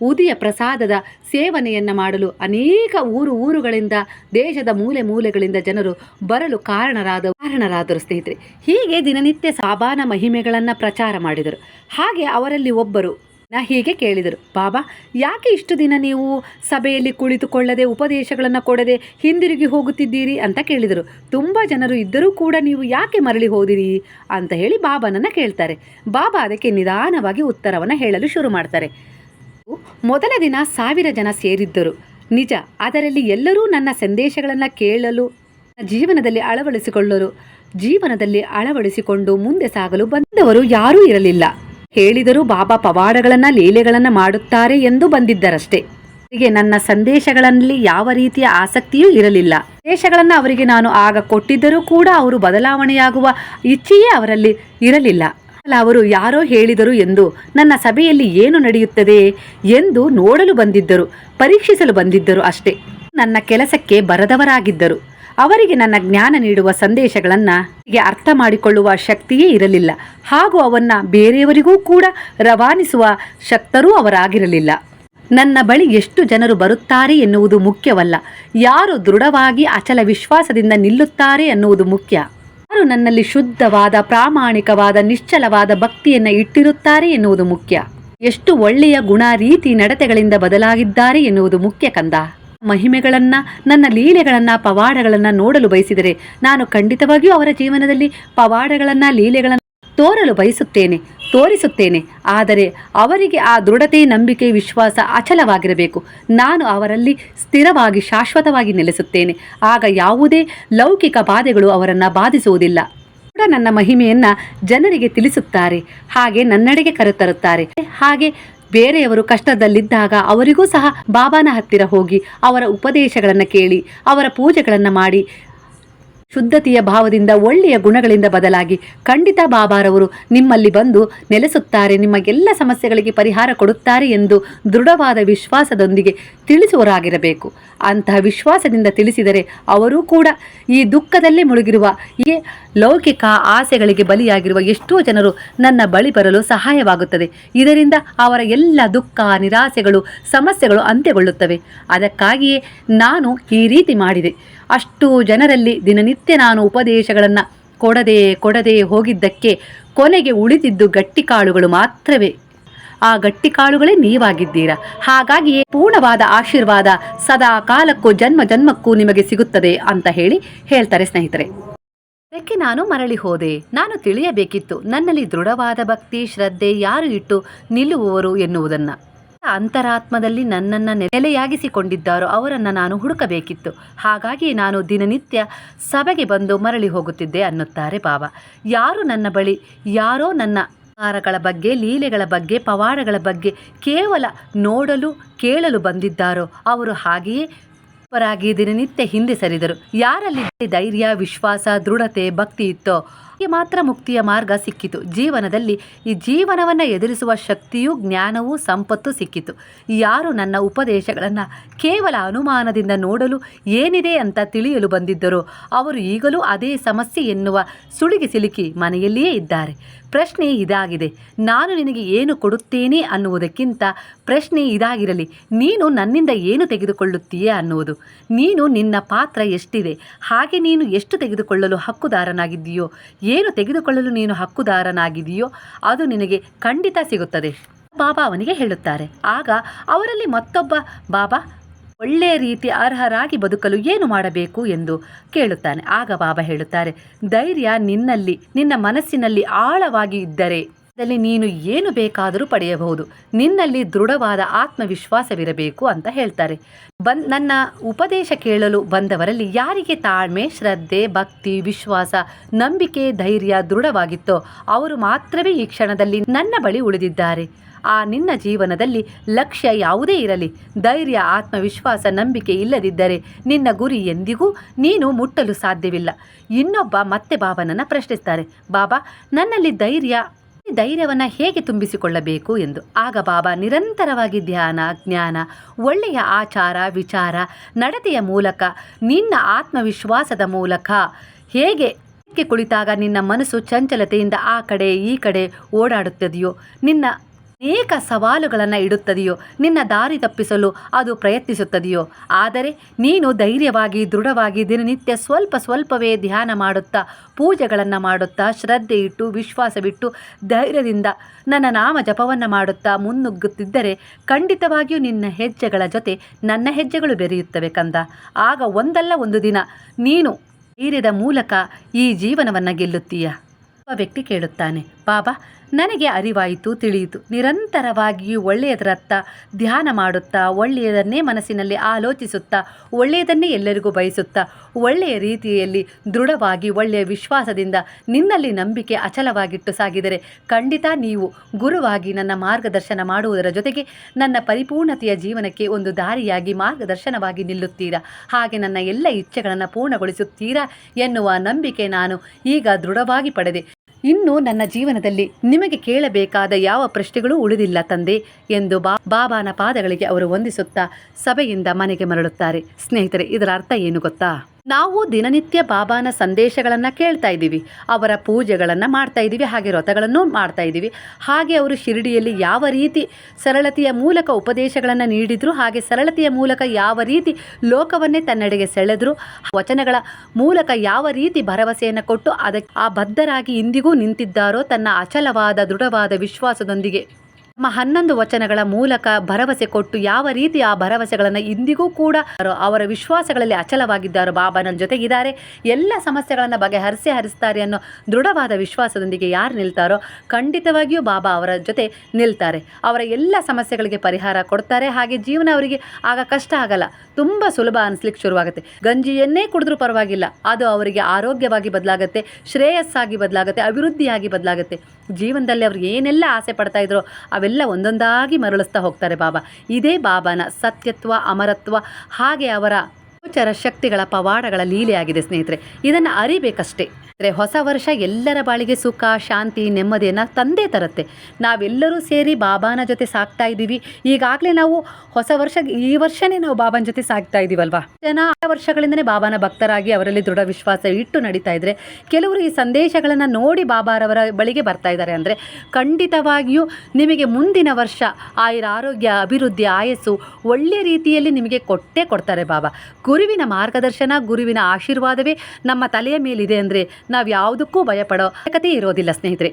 ಉದಿಯ ಪ್ರಸಾದದ ಸೇವನೆಯನ್ನು ಮಾಡಲು ಅನೇಕ ಊರು ಊರುಗಳಿಂದ, ದೇಶದ ಮೂಲೆ ಮೂಲೆಗಳಿಂದ ಜನರು ಬರಲು ಕಾರಣರಾದ, ಕಾರಣರಾದರು ಸ್ನೇಹಿತರೆ. ಹೀಗೆ ದಿನನಿತ್ಯ ಸಾಬಾನ ಮಹಿಮೆಗಳನ್ನು ಪ್ರಚಾರ ಮಾಡಿದರು. ಹಾಗೆ ಅವರಲ್ಲಿ ಒಬ್ಬರು ನಾ ಹೀಗೆ ಕೇಳಿದರು. ಬಾಬಾ, ಯಾಕೆ ಇಷ್ಟು ದಿನ ನೀವು ಸಭೆಯಲ್ಲಿ ಕುಳಿತುಕೊಳ್ಳದೆ ಉಪದೇಶಗಳನ್ನು ಕೊಡದೆ ಹಿಂದಿರುಗಿ ಹೋಗುತ್ತಿದ್ದೀರಿ? ಅಂತ ಕೇಳಿದರು. ತುಂಬ ಜನರು ಇದ್ದರೂ ಕೂಡ ನೀವು ಯಾಕೆ ಮರಳಿ ಹೋದಿರಿ? ಅಂತ ಹೇಳಿ ಬಾಬಾನನ್ನು ಕೇಳ್ತಾರೆ. ಬಾಬಾ ಅದಕ್ಕೆ ನಿಧಾನವಾಗಿ ಉತ್ತರವನ್ನು ಹೇಳಲು ಶುರು ಮಾಡ್ತಾರೆ. ಮೊದಲ ದಿನ ಸಾವಿರ ಜನ ಸೇರಿದ್ದರು. ನಿಜ, ಅದರಲ್ಲಿ ಎಲ್ಲರೂ ನನ್ನ ಸಂದೇಶಗಳನ್ನು ಕೇಳಲು ಜೀವನದಲ್ಲಿ ಅಳವಡಿಸಿಕೊಳ್ಳಲು, ಜೀವನದಲ್ಲಿ ಅಳವಡಿಸಿಕೊಂಡು ಮುಂದೆ ಸಾಗಲು ಬಂದವರು ಯಾರೂ ಇರಲಿಲ್ಲ. ಹೇಳಿದರೂ ಬಾಬಾ ಪವಾಡಗಳನ್ನು, ಲೀಲೆಗಳನ್ನು ಮಾಡುತ್ತಾರೆ ಎಂದು ಬಂದಿದ್ದರಷ್ಟೇ. ಅವರಿಗೆ ನನ್ನ ಸಂದೇಶಗಳಲ್ಲಿ ಯಾವ ರೀತಿಯ ಆಸಕ್ತಿಯೂ ಇರಲಿಲ್ಲ. ಸಂದೇಶಗಳನ್ನು ಅವರಿಗೆ ನಾನು ಆಗ ಕೊಟ್ಟಿದ್ದರೂ ಕೂಡ ಅವರು ಬದಲಾವಣೆಯಾಗುವ ಇಚ್ಛೆಯೇ ಅವರಲ್ಲಿ ಇರಲಿಲ್ಲ. ಅವರು ಯಾರೋ ಹೇಳಿದರು ಎಂದು ನನ್ನ ಸಭೆಯಲ್ಲಿ ಏನು ನಡೆಯುತ್ತದೆ ಎಂದು ನೋಡಲು ಬಂದಿದ್ದರು, ಪರೀಕ್ಷಿಸಲು ಬಂದಿದ್ದರು ಅಷ್ಟೇ. ನನ್ನ ಕೆಲಸಕ್ಕೆ ಬರದವರಾಗಿದ್ದರು. ಅವರಿಗೆ ನನ್ನ ಜ್ಞಾನ ನೀಡುವ ಸಂದೇಶಗಳನ್ನು ಅರ್ಥ ಮಾಡಿಕೊಳ್ಳುವ ಶಕ್ತಿಯೇ ಇರಲಿಲ್ಲ. ಹಾಗೂ ಅವನ್ನ ಬೇರೆಯವರಿಗೂ ಕೂಡ ರವಾನಿಸುವ ಶಕ್ತರೂ ಅವರಾಗಿರಲಿಲ್ಲ. ನನ್ನ ಬಳಿ ಎಷ್ಟು ಜನರು ಬರುತ್ತಾರೆ ಎನ್ನುವುದು ಮುಖ್ಯವಲ್ಲ. ಯಾರು ದೃಢವಾಗಿ ಅಚಲ ವಿಶ್ವಾಸದಿಂದ ನಿಲ್ಲುತ್ತಾರೆ ಅನ್ನುವುದು ಮುಖ್ಯ. ಯಾರು ನನ್ನಲ್ಲಿ ಶುದ್ಧವಾದ, ಪ್ರಾಮಾಣಿಕವಾದ, ನಿಶ್ಚಲವಾದ ಭಕ್ತಿಯನ್ನು ಇಟ್ಟಿರುತ್ತಾರೆ ಎನ್ನುವುದು ಮುಖ್ಯ. ಎಷ್ಟು ಒಳ್ಳೆಯ ಗುಣ ರೀತಿ ನಡತೆಗಳಿಂದ ಬದಲಾಗಿದ್ದಾರೆ ಎನ್ನುವುದು ಮುಖ್ಯ ಕಂದ. ಮಹಿಮೆಗಳನ್ನ, ನನ್ನ ಲೀಲೆಗಳನ್ನು, ಪವಾಡಗಳನ್ನು ನೋಡಲು ಬಯಸಿದರೆ ನಾನು ಖಂಡಿತವಾಗಿಯೂ ಅವರ ಜೀವನದಲ್ಲಿ ಪವಾಡಗಳನ್ನು, ಲೀಲೆಗಳನ್ನು ತೋರಲು ಬಯಸುತ್ತೇನೆ, ತೋರಿಸುತ್ತೇನೆ. ಆದರೆ ಅವರಿಗೆ ಆ ದೃಢತೆ, ನಂಬಿಕೆ, ವಿಶ್ವಾಸ ಅಚಲವಾಗಿರಬೇಕು. ನಾನು ಅವರಲ್ಲಿ ಸ್ಥಿರವಾಗಿ, ಶಾಶ್ವತವಾಗಿ ನೆಲೆಸುತ್ತೇನೆ. ಆಗ ಯಾವುದೇ ಲೌಕಿಕ ಬಾಧೆಗಳು ಅವರನ್ನು ಬಾಧಿಸುವುದಿಲ್ಲ. ಕೂಡ ನನ್ನ ಮಹಿಮೆಯನ್ನು ಜನರಿಗೆ ತಿಳಿಸುತ್ತಾರೆ. ಹಾಗೆ ನನ್ನಡೆಗೆ ಕರೆತರುತ್ತಾರೆ. ಹಾಗೆ ಬೇರೆಯವರು ಕಷ್ಟದಲ್ಲಿದ್ದಾಗ ಅವರಿಗೂ ಸಹ ಬಾಬಾನ ಹತ್ತಿರ ಹೋಗಿ ಅವರ ಉಪದೇಶಗಳನ್ನು ಕೇಳಿ ಅವರ ಪೂಜೆಗಳನ್ನು ಮಾಡಿ ಶುದ್ಧತೆಯ ಭಾವದಿಂದ ಒಳ್ಳೆಯ ಗುಣಗಳಿಂದ ಬದಲಾಗಿ ಖಂಡಿತ ಬಾಬಾರವರು ನಿಮ್ಮಲ್ಲಿ ಬಂದು ನೆಲೆಸುತ್ತಾರೆ ನಿಮ್ಮ ಎಲ್ಲ ಸಮಸ್ಯೆಗಳಿಗೆ ಪರಿಹಾರ ಕೊಡುತ್ತಾರೆ ಎಂದು ದೃಢವಾದ ವಿಶ್ವಾಸದೊಂದಿಗೆ ತಿಳಿಸುವರಾಗಿರಬೇಕು ಅಂತಹ ವಿಶ್ವಾಸದಿಂದ ತಿಳಿಸಿದರೆ ಅವರೂ ಕೂಡ ಈ ದುಃಖದಲ್ಲೇ ಮುಳುಗಿರುವ, ಈ ಲೌಕಿಕ ಆಸೆಗಳಿಗೆ ಬಲಿಯಾಗಿರುವ ಎಷ್ಟೋ ಜನರು ನನ್ನ ಬಳಿ ಬರಲು ಸಹಾಯವಾಗುತ್ತದೆ. ಇದರಿಂದ ಅವರ ಎಲ್ಲ ದುಃಖ, ನಿರಾಸೆಗಳು, ಸಮಸ್ಯೆಗಳು ಅಂತ್ಯಗೊಳ್ಳುತ್ತವೆ. ಅದಕ್ಕಾಗಿಯೇ ನಾನು ಈ ರೀತಿ ಮಾಡಿದೆ. ಅಷ್ಟು ಜನರಲ್ಲಿ ದಿನನಿತ್ಯ ನಾನು ಉಪದೇಶಗಳನ್ನು ಕೊಡದೆ ಕೊಡದೆ ಹೋಗಿದ್ದಕ್ಕೆ ಕೊನೆಗೆ ಉಳಿದಿದ್ದು ಗಟ್ಟಿಕಾಳುಗಳು ಮಾತ್ರವೇ. ಆ ಗಟ್ಟಿಕಾಳುಗಳೇ ನೀವಾಗಿದ್ದೀರಾ? ಹಾಗಾಗಿಯೇ ಪೂರ್ಣವಾದ ಆಶೀರ್ವಾದ ಸದಾ ಕಾಲಕ್ಕೂ ಜನ್ಮ ಜನ್ಮಕ್ಕೂ ನಿಮಗೆ ಸಿಗುತ್ತದೆ ಅಂತ ಹೇಳಿ ಹೇಳ್ತಾರೆ ಸ್ನೇಹಿತರೆ. ಅದಕ್ಕೆ ನಾನು ಮರಳಿ ಹೋದೆ. ನಾನು ತಿಳಿಯಬೇಕಿತ್ತು ನನ್ನಲ್ಲಿ ದೃಢವಾದ ಭಕ್ತಿ, ಶ್ರದ್ಧೆ ಯಾರು ಇಟ್ಟು ನಿಲ್ಲುವವರು ಎನ್ನುವುದನ್ನು. ಅಂತರಾತ್ಮದಲ್ಲಿ ನನ್ನನ್ನು ನೆಲೆಯಾಗಿಸಿಕೊಂಡಿದ್ದಾರೋ ಅವರನ್ನು ನಾನು ಹುಡುಕಬೇಕಿತ್ತು. ಹಾಗಾಗಿ ನಾನು ದಿನನಿತ್ಯ ಸಭೆಗೆ ಬಂದು ಮರಳಿ ಹೋಗುತ್ತಿದ್ದೆ ಅನ್ನುತ್ತಾರೆ ಬಾಬಾ ಯಾರು ನನ್ನ ಬಳಿ? ಯಾರೋ ನನ್ನ ಗಳ ಬಗ್ಗೆ, ಲೀಲೆಗಳ ಬಗ್ಗೆ, ಪವಾಡಗಳ ಬಗ್ಗೆ ಕೇವಲ ನೋಡಲು, ಕೇಳಲು ಬಂದಿದ್ದಾರೋ ಅವರು ಹಾಗೆಯೇ ಪರಾಗಿ ದಿನನಿತ್ಯ ಹಿಂದೆ ಸರಿದರು. ಯಾರಲ್ಲಿ ಧೈರ್ಯ, ವಿಶ್ವಾಸ, ದೃಢತೆ, ಭಕ್ತಿ ಇತ್ತೋ ಅವರಿಗೆ ಮಾತ್ರ ಮುಕ್ತಿಯ ಮಾರ್ಗ ಸಿಕ್ಕಿತು. ಜೀವನದಲ್ಲಿ ಈ ಜೀವನವನ್ನು ಎದುರಿಸುವ ಶಕ್ತಿಯೂ ಜ್ಞಾನವೂ ಸಂಪತ್ತು ಸಿಕ್ಕಿತು. ಯಾರು ನನ್ನ ಉಪದೇಶಗಳನ್ನು ಕೇವಲ ಅನುಮಾನದಿಂದ ನೋಡಲು ಏನಿದೆ ಅಂತ ತಿಳಿಯಲು ಬಂದಿದ್ದರೋ, ಅವರು ಈಗಲೂ ಅದೇ ಸಮಸ್ಯೆ ಎನ್ನುವ ಸುಳಿಗೆ ಸಿಲುಕಿ ಮನೆಯಲ್ಲಿಯೇ ಇದ್ದಾರೆ. ಪ್ರಶ್ನೆ ಇದಾಗಿದೆ. ನಾನು ನಿನಗೆ ಏನು ಕೊಡುತ್ತೇನೆ ಅನ್ನುವುದಕ್ಕಿಂತ ಪ್ರಶ್ನೆ ಇದಾಗಿರಲಿ. ನೀನು ನನ್ನಿಂದ ಏನು ತೆಗೆದುಕೊಳ್ಳುತ್ತೀಯೇ ಅನ್ನುವುದು. ನೀನು ನಿನ್ನ ಪಾತ್ರ ಎಷ್ಟಿದೆ? ಹಾಗೆ ನೀನು ಎಷ್ಟು ತೆಗೆದುಕೊಳ್ಳಲು ಹಕ್ಕುದಾರನಾಗಿದ್ದೀಯೋ? ಏನು ತೆಗೆದುಕೊಳ್ಳಲು ನೀನು ಹಕ್ಕುದಾರನಾಗಿದೆಯೋ ಅದು ನಿನಗೆ ಖಂಡಿತ ಸಿಗುತ್ತದೆ. ಬಾಬಾ ಅವನಿಗೆ ಹೇಳುತ್ತಾರೆ. ಆಗ ಅವರಲ್ಲಿ ಮತ್ತೊಬ್ಬ, ಬಾಬಾ ಒಳ್ಳೆಯ ರೀತಿ ಅರ್ಹರಾಗಿ ಬದುಕಲು ಏನು ಮಾಡಬೇಕು ಎಂದು ಕೇಳುತ್ತಾನೆ. ಆಗ ಬಾಬಾ ಹೇಳುತ್ತಾರೆ, ಧೈರ್ಯ ನಿನ್ನಲ್ಲಿ, ನಿನ್ನ ಮನಸ್ಸಿನಲ್ಲಿ ಆಳವಾಗಿ ಇದ್ದರೆ ಅದರಲ್ಲಿ ನೀನು ಏನು ಬೇಕಾದರೂ ಪಡೆಯಬಹುದು. ನಿನ್ನಲ್ಲಿ ದೃಢವಾದ ಆತ್ಮವಿಶ್ವಾಸವಿರಬೇಕು ಅಂತ ಹೇಳ್ತಾರೆ. ಬನ್, ನನ್ನ ಉಪದೇಶ ಕೇಳಲು ಬಂದವರಲ್ಲಿ ಯಾರಿಗೆ ತಾಳ್ಮೆ, ಶ್ರದ್ಧೆ, ಭಕ್ತಿ, ವಿಶ್ವಾಸ, ನಂಬಿಕೆ, ಧೈರ್ಯ ದೃಢವಾಗಿತ್ತೋ ಅವರು ಮಾತ್ರವೇ ಈ ಕ್ಷಣದಲ್ಲಿ ನನ್ನ ಬಳಿ ಉಳಿದಿದ್ದಾರೆ. ಆ ನಿನ್ನ ಜೀವನದಲ್ಲಿ ಲಕ್ಷ್ಯ ಯಾವುದೇ ಇರಲಿ, ಧೈರ್ಯ, ಆತ್ಮವಿಶ್ವಾಸ, ನಂಬಿಕೆ ಇಲ್ಲದಿದ್ದರೆ ನಿನ್ನ ಗುರಿ ಎಂದಿಗೂ ನೀನು ಮುಟ್ಟಲು ಸಾಧ್ಯವಿಲ್ಲ. ಇನ್ನೊಬ್ಬ ಮತ್ತೆ ಬಾಬನನ್ನು ಪ್ರಶ್ನಿಸ್ತಾರೆ, ಬಾಬಾ, ನನ್ನಲ್ಲಿ ಧೈರ್ಯ, ಧೈರ್ಯವನ್ನು ಹೇಗೆ ತುಂಬಿಸಿಕೊಳ್ಳಬೇಕು? ಎಂದು. ಆಗ ಬಾಬಾ, ನಿರಂತರವಾಗಿ ಧ್ಯಾನ, ಜ್ಞಾನ, ಒಳ್ಳೆಯ ಆಚಾರ, ವಿಚಾರ, ನಡತೆಯ ಮೂಲಕ, ನಿನ್ನ ಆತ್ಮವಿಶ್ವಾಸದ ಮೂಲಕ ಹೇಗೆ ಕುಳಿತಾಗ ನಿನ್ನ ಮನಸ್ಸು ಚಂಚಲತೆಯಿಂದ ಆ ಕಡೆ, ಈ ಕಡೆ ಓಡಾಡುತ್ತದೆಯೋ, ನಿನ್ನ ಅನೇಕ ಸವಾಲುಗಳನ್ನು ಇಡುತ್ತದೆಯೋ, ನಿನ್ನ ದಾರಿ ತಪ್ಪಿಸಲು ಅದು ಪ್ರಯತ್ನಿಸುತ್ತದೆಯೋ, ಆದರೆ ನೀನು ಧೈರ್ಯವಾಗಿ, ದೃಢವಾಗಿ ದಿನನಿತ್ಯ ಸ್ವಲ್ಪ ಸ್ವಲ್ಪವೇ ಧ್ಯಾನ ಮಾಡುತ್ತಾ, ಪೂಜೆಗಳನ್ನು ಮಾಡುತ್ತಾ ಶ್ರದ್ಧೆ ಇಟ್ಟು ವಿಶ್ವಾಸವಿಟ್ಟು, ಧೈರ್ಯದಿಂದ ನನ್ನ ನಾಮ ಜಪವನ್ನು ಮಾಡುತ್ತಾ ಮುನ್ನುಗ್ಗುತ್ತಿದ್ದರೆ ಖಂಡಿತವಾಗಿಯೂ ನಿನ್ನ ಹೆಜ್ಜೆಗಳ ಜೊತೆ ನನ್ನ ಹೆಜ್ಜೆಗಳು ಬೆರೆಯುತ್ತವೆ ಕಂದ. ಆಗ ಒಂದಲ್ಲ ಒಂದು ದಿನ ನೀನು ಧೈರ್ಯದ ಮೂಲಕ ಈ ಜೀವನವನ್ನು ಗೆಲ್ಲುತ್ತೀಯ? ಒಬ್ಬ ವ್ಯಕ್ತಿ ಕೇಳುತ್ತಾನೆ, ಬಾಬಾ ನನಗೆ ಅರಿವಾಯಿತು, ತಿಳಿಯಿತು. ನಿರಂತರವಾಗಿಯೂ ಒಳ್ಳೆಯದರತ್ತ ಧ್ಯಾನ ಮಾಡುತ್ತಾ, ಒಳ್ಳೆಯದನ್ನೇ ಮನಸ್ಸಿನಲ್ಲಿ ಆಲೋಚಿಸುತ್ತಾ, ಒಳ್ಳೆಯದನ್ನೇ ಎಲ್ಲರಿಗೂ ಬಯಸುತ್ತಾ, ಒಳ್ಳೆಯ ರೀತಿಯಲ್ಲಿ ದೃಢವಾಗಿ, ಒಳ್ಳೆಯ ವಿಶ್ವಾಸದಿಂದ ನಿನ್ನಲ್ಲಿ ನಂಬಿಕೆ ಅಚಲವಾಗಿಟ್ಟು ಸಾಗಿದರೆ ಖಂಡಿತ ನೀವು ಗುರುವಾಗಿ ನನ್ನ ಮಾರ್ಗದರ್ಶನ ಮಾಡುವುದರ ಜೊತೆಗೆ ನನ್ನ ಪರಿಪೂರ್ಣತೆಯ ಜೀವನಕ್ಕೆ ಒಂದು ದಾರಿಯಾಗಿ ಮಾರ್ಗದರ್ಶನವಾಗಿ ನಿಲ್ಲುತ್ತೀರಾ? ಹಾಗೆ ನನ್ನ ಎಲ್ಲ ಇಚ್ಛೆಗಳನ್ನು ಪೂರ್ಣಗೊಳಿಸುತ್ತೀರಾ ಎನ್ನುವ ನಂಬಿಕೆ ನಾನು ಈಗ ದೃಢವಾಗಿ ಪಡೆದೆ. ಇನ್ನು ನನ್ನ ಜೀವನದಲ್ಲಿ ನಿಮಗೆ ಕೇಳಬೇಕಾದ ಯಾವ ಪ್ರಶ್ನೆಗಳೂ ಉಳಿದಿಲ್ಲ ತಂದೆ ಎಂದು ಬಾ ಬಾಬಾನ ಪಾದಗಳಿಗೆ ಅವರು ವಂದಿಸುತ್ತಾ ಸಭೆಯಿಂದ ಮನೆಗೆ ಮರಳುತ್ತಾರೆ. ಸ್ನೇಹಿತರೆ, ಇದರ ಅರ್ಥ ಏನು ಗೊತ್ತಾ? ನಾವು ದಿನನಿತ್ಯ ಬಾಬಾನ ಸಂದೇಶಗಳನ್ನು ಕೇಳ್ತಾ ಇದ್ದೀವಿ. ಅವರ ಪೂಜೆಗಳನ್ನು ಮಾಡ್ತಾ ಇದ್ದೀವಿ. ಹಾಗೆ ವ್ರತಗಳನ್ನು ಮಾಡ್ತಾ ಇದ್ದೀವಿ. ಹಾಗೆ ಅವರು ಶಿರಡಿಯಲ್ಲಿ ಯಾವ ರೀತಿ ಸರಳತೆಯ ಮೂಲಕ ಉಪದೇಶಗಳನ್ನು ನೀಡಿದ್ರು, ಹಾಗೆ ಸರಳತೆಯ ಮೂಲಕ ಯಾವ ರೀತಿ ಲೋಕವನ್ನೇ ತನ್ನೆಡೆಗೆ ಸೆಳೆದ್ರು, ವಚನಗಳ ಮೂಲಕ ಯಾವ ರೀತಿ ಭರವಸೆಯನ್ನು ಕೊಟ್ಟು ಅದಕ್ಕೆ ಆ ಬದ್ಧರಾಗಿ ಇಂದಿಗೂ ನಿಂತಿದ್ದಾರೋ ತನ್ನ ಅಚಲವಾದ ದೃಢವಾದ ವಿಶ್ವಾಸದೊಂದಿಗೆ. ನಮ್ಮ ಹನ್ನೊಂದು ವಚನಗಳ ಮೂಲಕ ಭರವಸೆ ಕೊಟ್ಟು ಯಾವ ರೀತಿ ಆ ಭರವಸೆಗಳನ್ನು ಇಂದಿಗೂ ಕೂಡ ಅವರ ವಿಶ್ವಾಸಗಳಲ್ಲಿ ಅಚಲವಾಗಿದ್ದಾರೋ, ಬಾಬಾ ನನ್ನ ಜೊತೆಗಿದ್ದಾರೆ, ಎಲ್ಲ ಸಮಸ್ಯೆಗಳನ್ನು ಬಗೆಹರಿಸಿ ಹರಿಸ್ತಾರೆ ಅನ್ನೋ ದೃಢವಾದ ವಿಶ್ವಾಸದೊಂದಿಗೆ ಯಾರು ನಿಲ್ತಾರೋ ಖಂಡಿತವಾಗಿಯೂ ಬಾಬಾ ಅವರ ಜೊತೆ ನಿಲ್ತಾರೆ. ಅವರ ಎಲ್ಲ ಸಮಸ್ಯೆಗಳಿಗೆ ಪರಿಹಾರ ಕೊಡ್ತಾರೆ. ಹಾಗೆ ಜೀವನ ಅವರಿಗೆ ಆಗ ಕಷ್ಟ ಆಗಲ್ಲ, ತುಂಬ ಸುಲಭ ಅನಿಸ್ಲಿಕ್ಕೆ ಶುರುವಾಗುತ್ತೆ. ಗಂಜಿಯನ್ನೇ ಕುಡಿದ್ರೂ ಪರವಾಗಿಲ್ಲ, ಅದು ಅವರಿಗೆ ಆರೋಗ್ಯವಾಗಿ ಬದಲಾಗುತ್ತೆ, ಶ್ರೇಯಸ್ಸಾಗಿ ಬದಲಾಗುತ್ತೆ, ಅಭಿವೃದ್ಧಿಯಾಗಿ ಬದಲಾಗುತ್ತೆ. ಜೀವನದಲ್ಲಿ ಅವ್ರು ಏನೆಲ್ಲ ಆಸೆ ಪಡ್ತಾ ಇದ್ರೋ ಅವೆಲ್ಲ ಒಂದೊಂದಾಗಿ ಮರಳಿಸ್ತಾ ಹೋಗ್ತಾರೆ ಬಾಬಾ. ಇದೇ ಬಾಬಾನ ಸತ್ಯತ್ವ, ಅಮರತ್ವ, ಹಾಗೆ ಅವರ ಗೋಚರ ಶಕ್ತಿಗಳ ಪವಾಡಗಳ ಲೀಲೆಯಾಗಿದೆ ಸ್ನೇಹಿತರೆ. ಇದನ್ನು ಅರಿಬೇಕಷ್ಟೇ. ಹೊಸ ವರ್ಷ ಎಲ್ಲರ ಬಾಳಿಗೆ ಸುಖ, ಶಾಂತಿ, ನೆಮ್ಮದಿಯನ್ನು ತಂದೇ ತರುತ್ತೆ. ನಾವೆಲ್ಲರೂ ಸೇರಿ ಬಾಬಾನ ಜೊತೆ ಸಾಕ್ತಾ ಇದ್ದೀವಿ. ಈಗಾಗಲೇ ನಾವು ಹೊಸ ವರ್ಷ, ಈ ವರ್ಷನೇ ನಾವು ಬಾಬಾನ ಜೊತೆ ಸಾಕ್ತಾ ಇದ್ದೀವಲ್ವಾ ಜನ ಆ ವರ್ಷಗಳಿಂದನೇ ಬಾಬಾನ ಭಕ್ತರಾಗಿ ಅವರಲ್ಲಿ ದೃಢ ವಿಶ್ವಾಸ ಇಟ್ಟು ನಡೀತಾ ಇದ್ದರೆ ಕೆಲವರು ಈ ಸಂದೇಶಗಳನ್ನು ನೋಡಿ ಬಾಬಾರವರ ಬಳಿಗೆ ಬರ್ತಾ ಇದ್ದಾರೆ ಅಂದರೆ ಖಂಡಿತವಾಗಿಯೂ ನಿಮಗೆ ಮುಂದಿನ ವರ್ಷ ಆಯುರ ಆರೋಗ್ಯ, ಅಭಿವೃದ್ಧಿ, ಆಯಸ್ಸು ಒಳ್ಳೆಯ ರೀತಿಯಲ್ಲಿ ನಿಮಗೆ ಕೊಟ್ಟೇ ಕೊಡ್ತಾರೆ ಬಾಬಾ. ಗುರುವಿನ ಮಾರ್ಗದರ್ಶನ, ಗುರುವಿನ ಆಶೀರ್ವಾದವೇ ನಮ್ಮ ತಲೆಯ ಮೇಲಿದೆ ಅಂದರೆ ನಾವು ಯಾವುದಕ್ಕೂ ಭಯಪಡೋ ಕತೆ ಇರೋದಿಲ್ಲ, ಸ್ನೇಹಿತರೆ.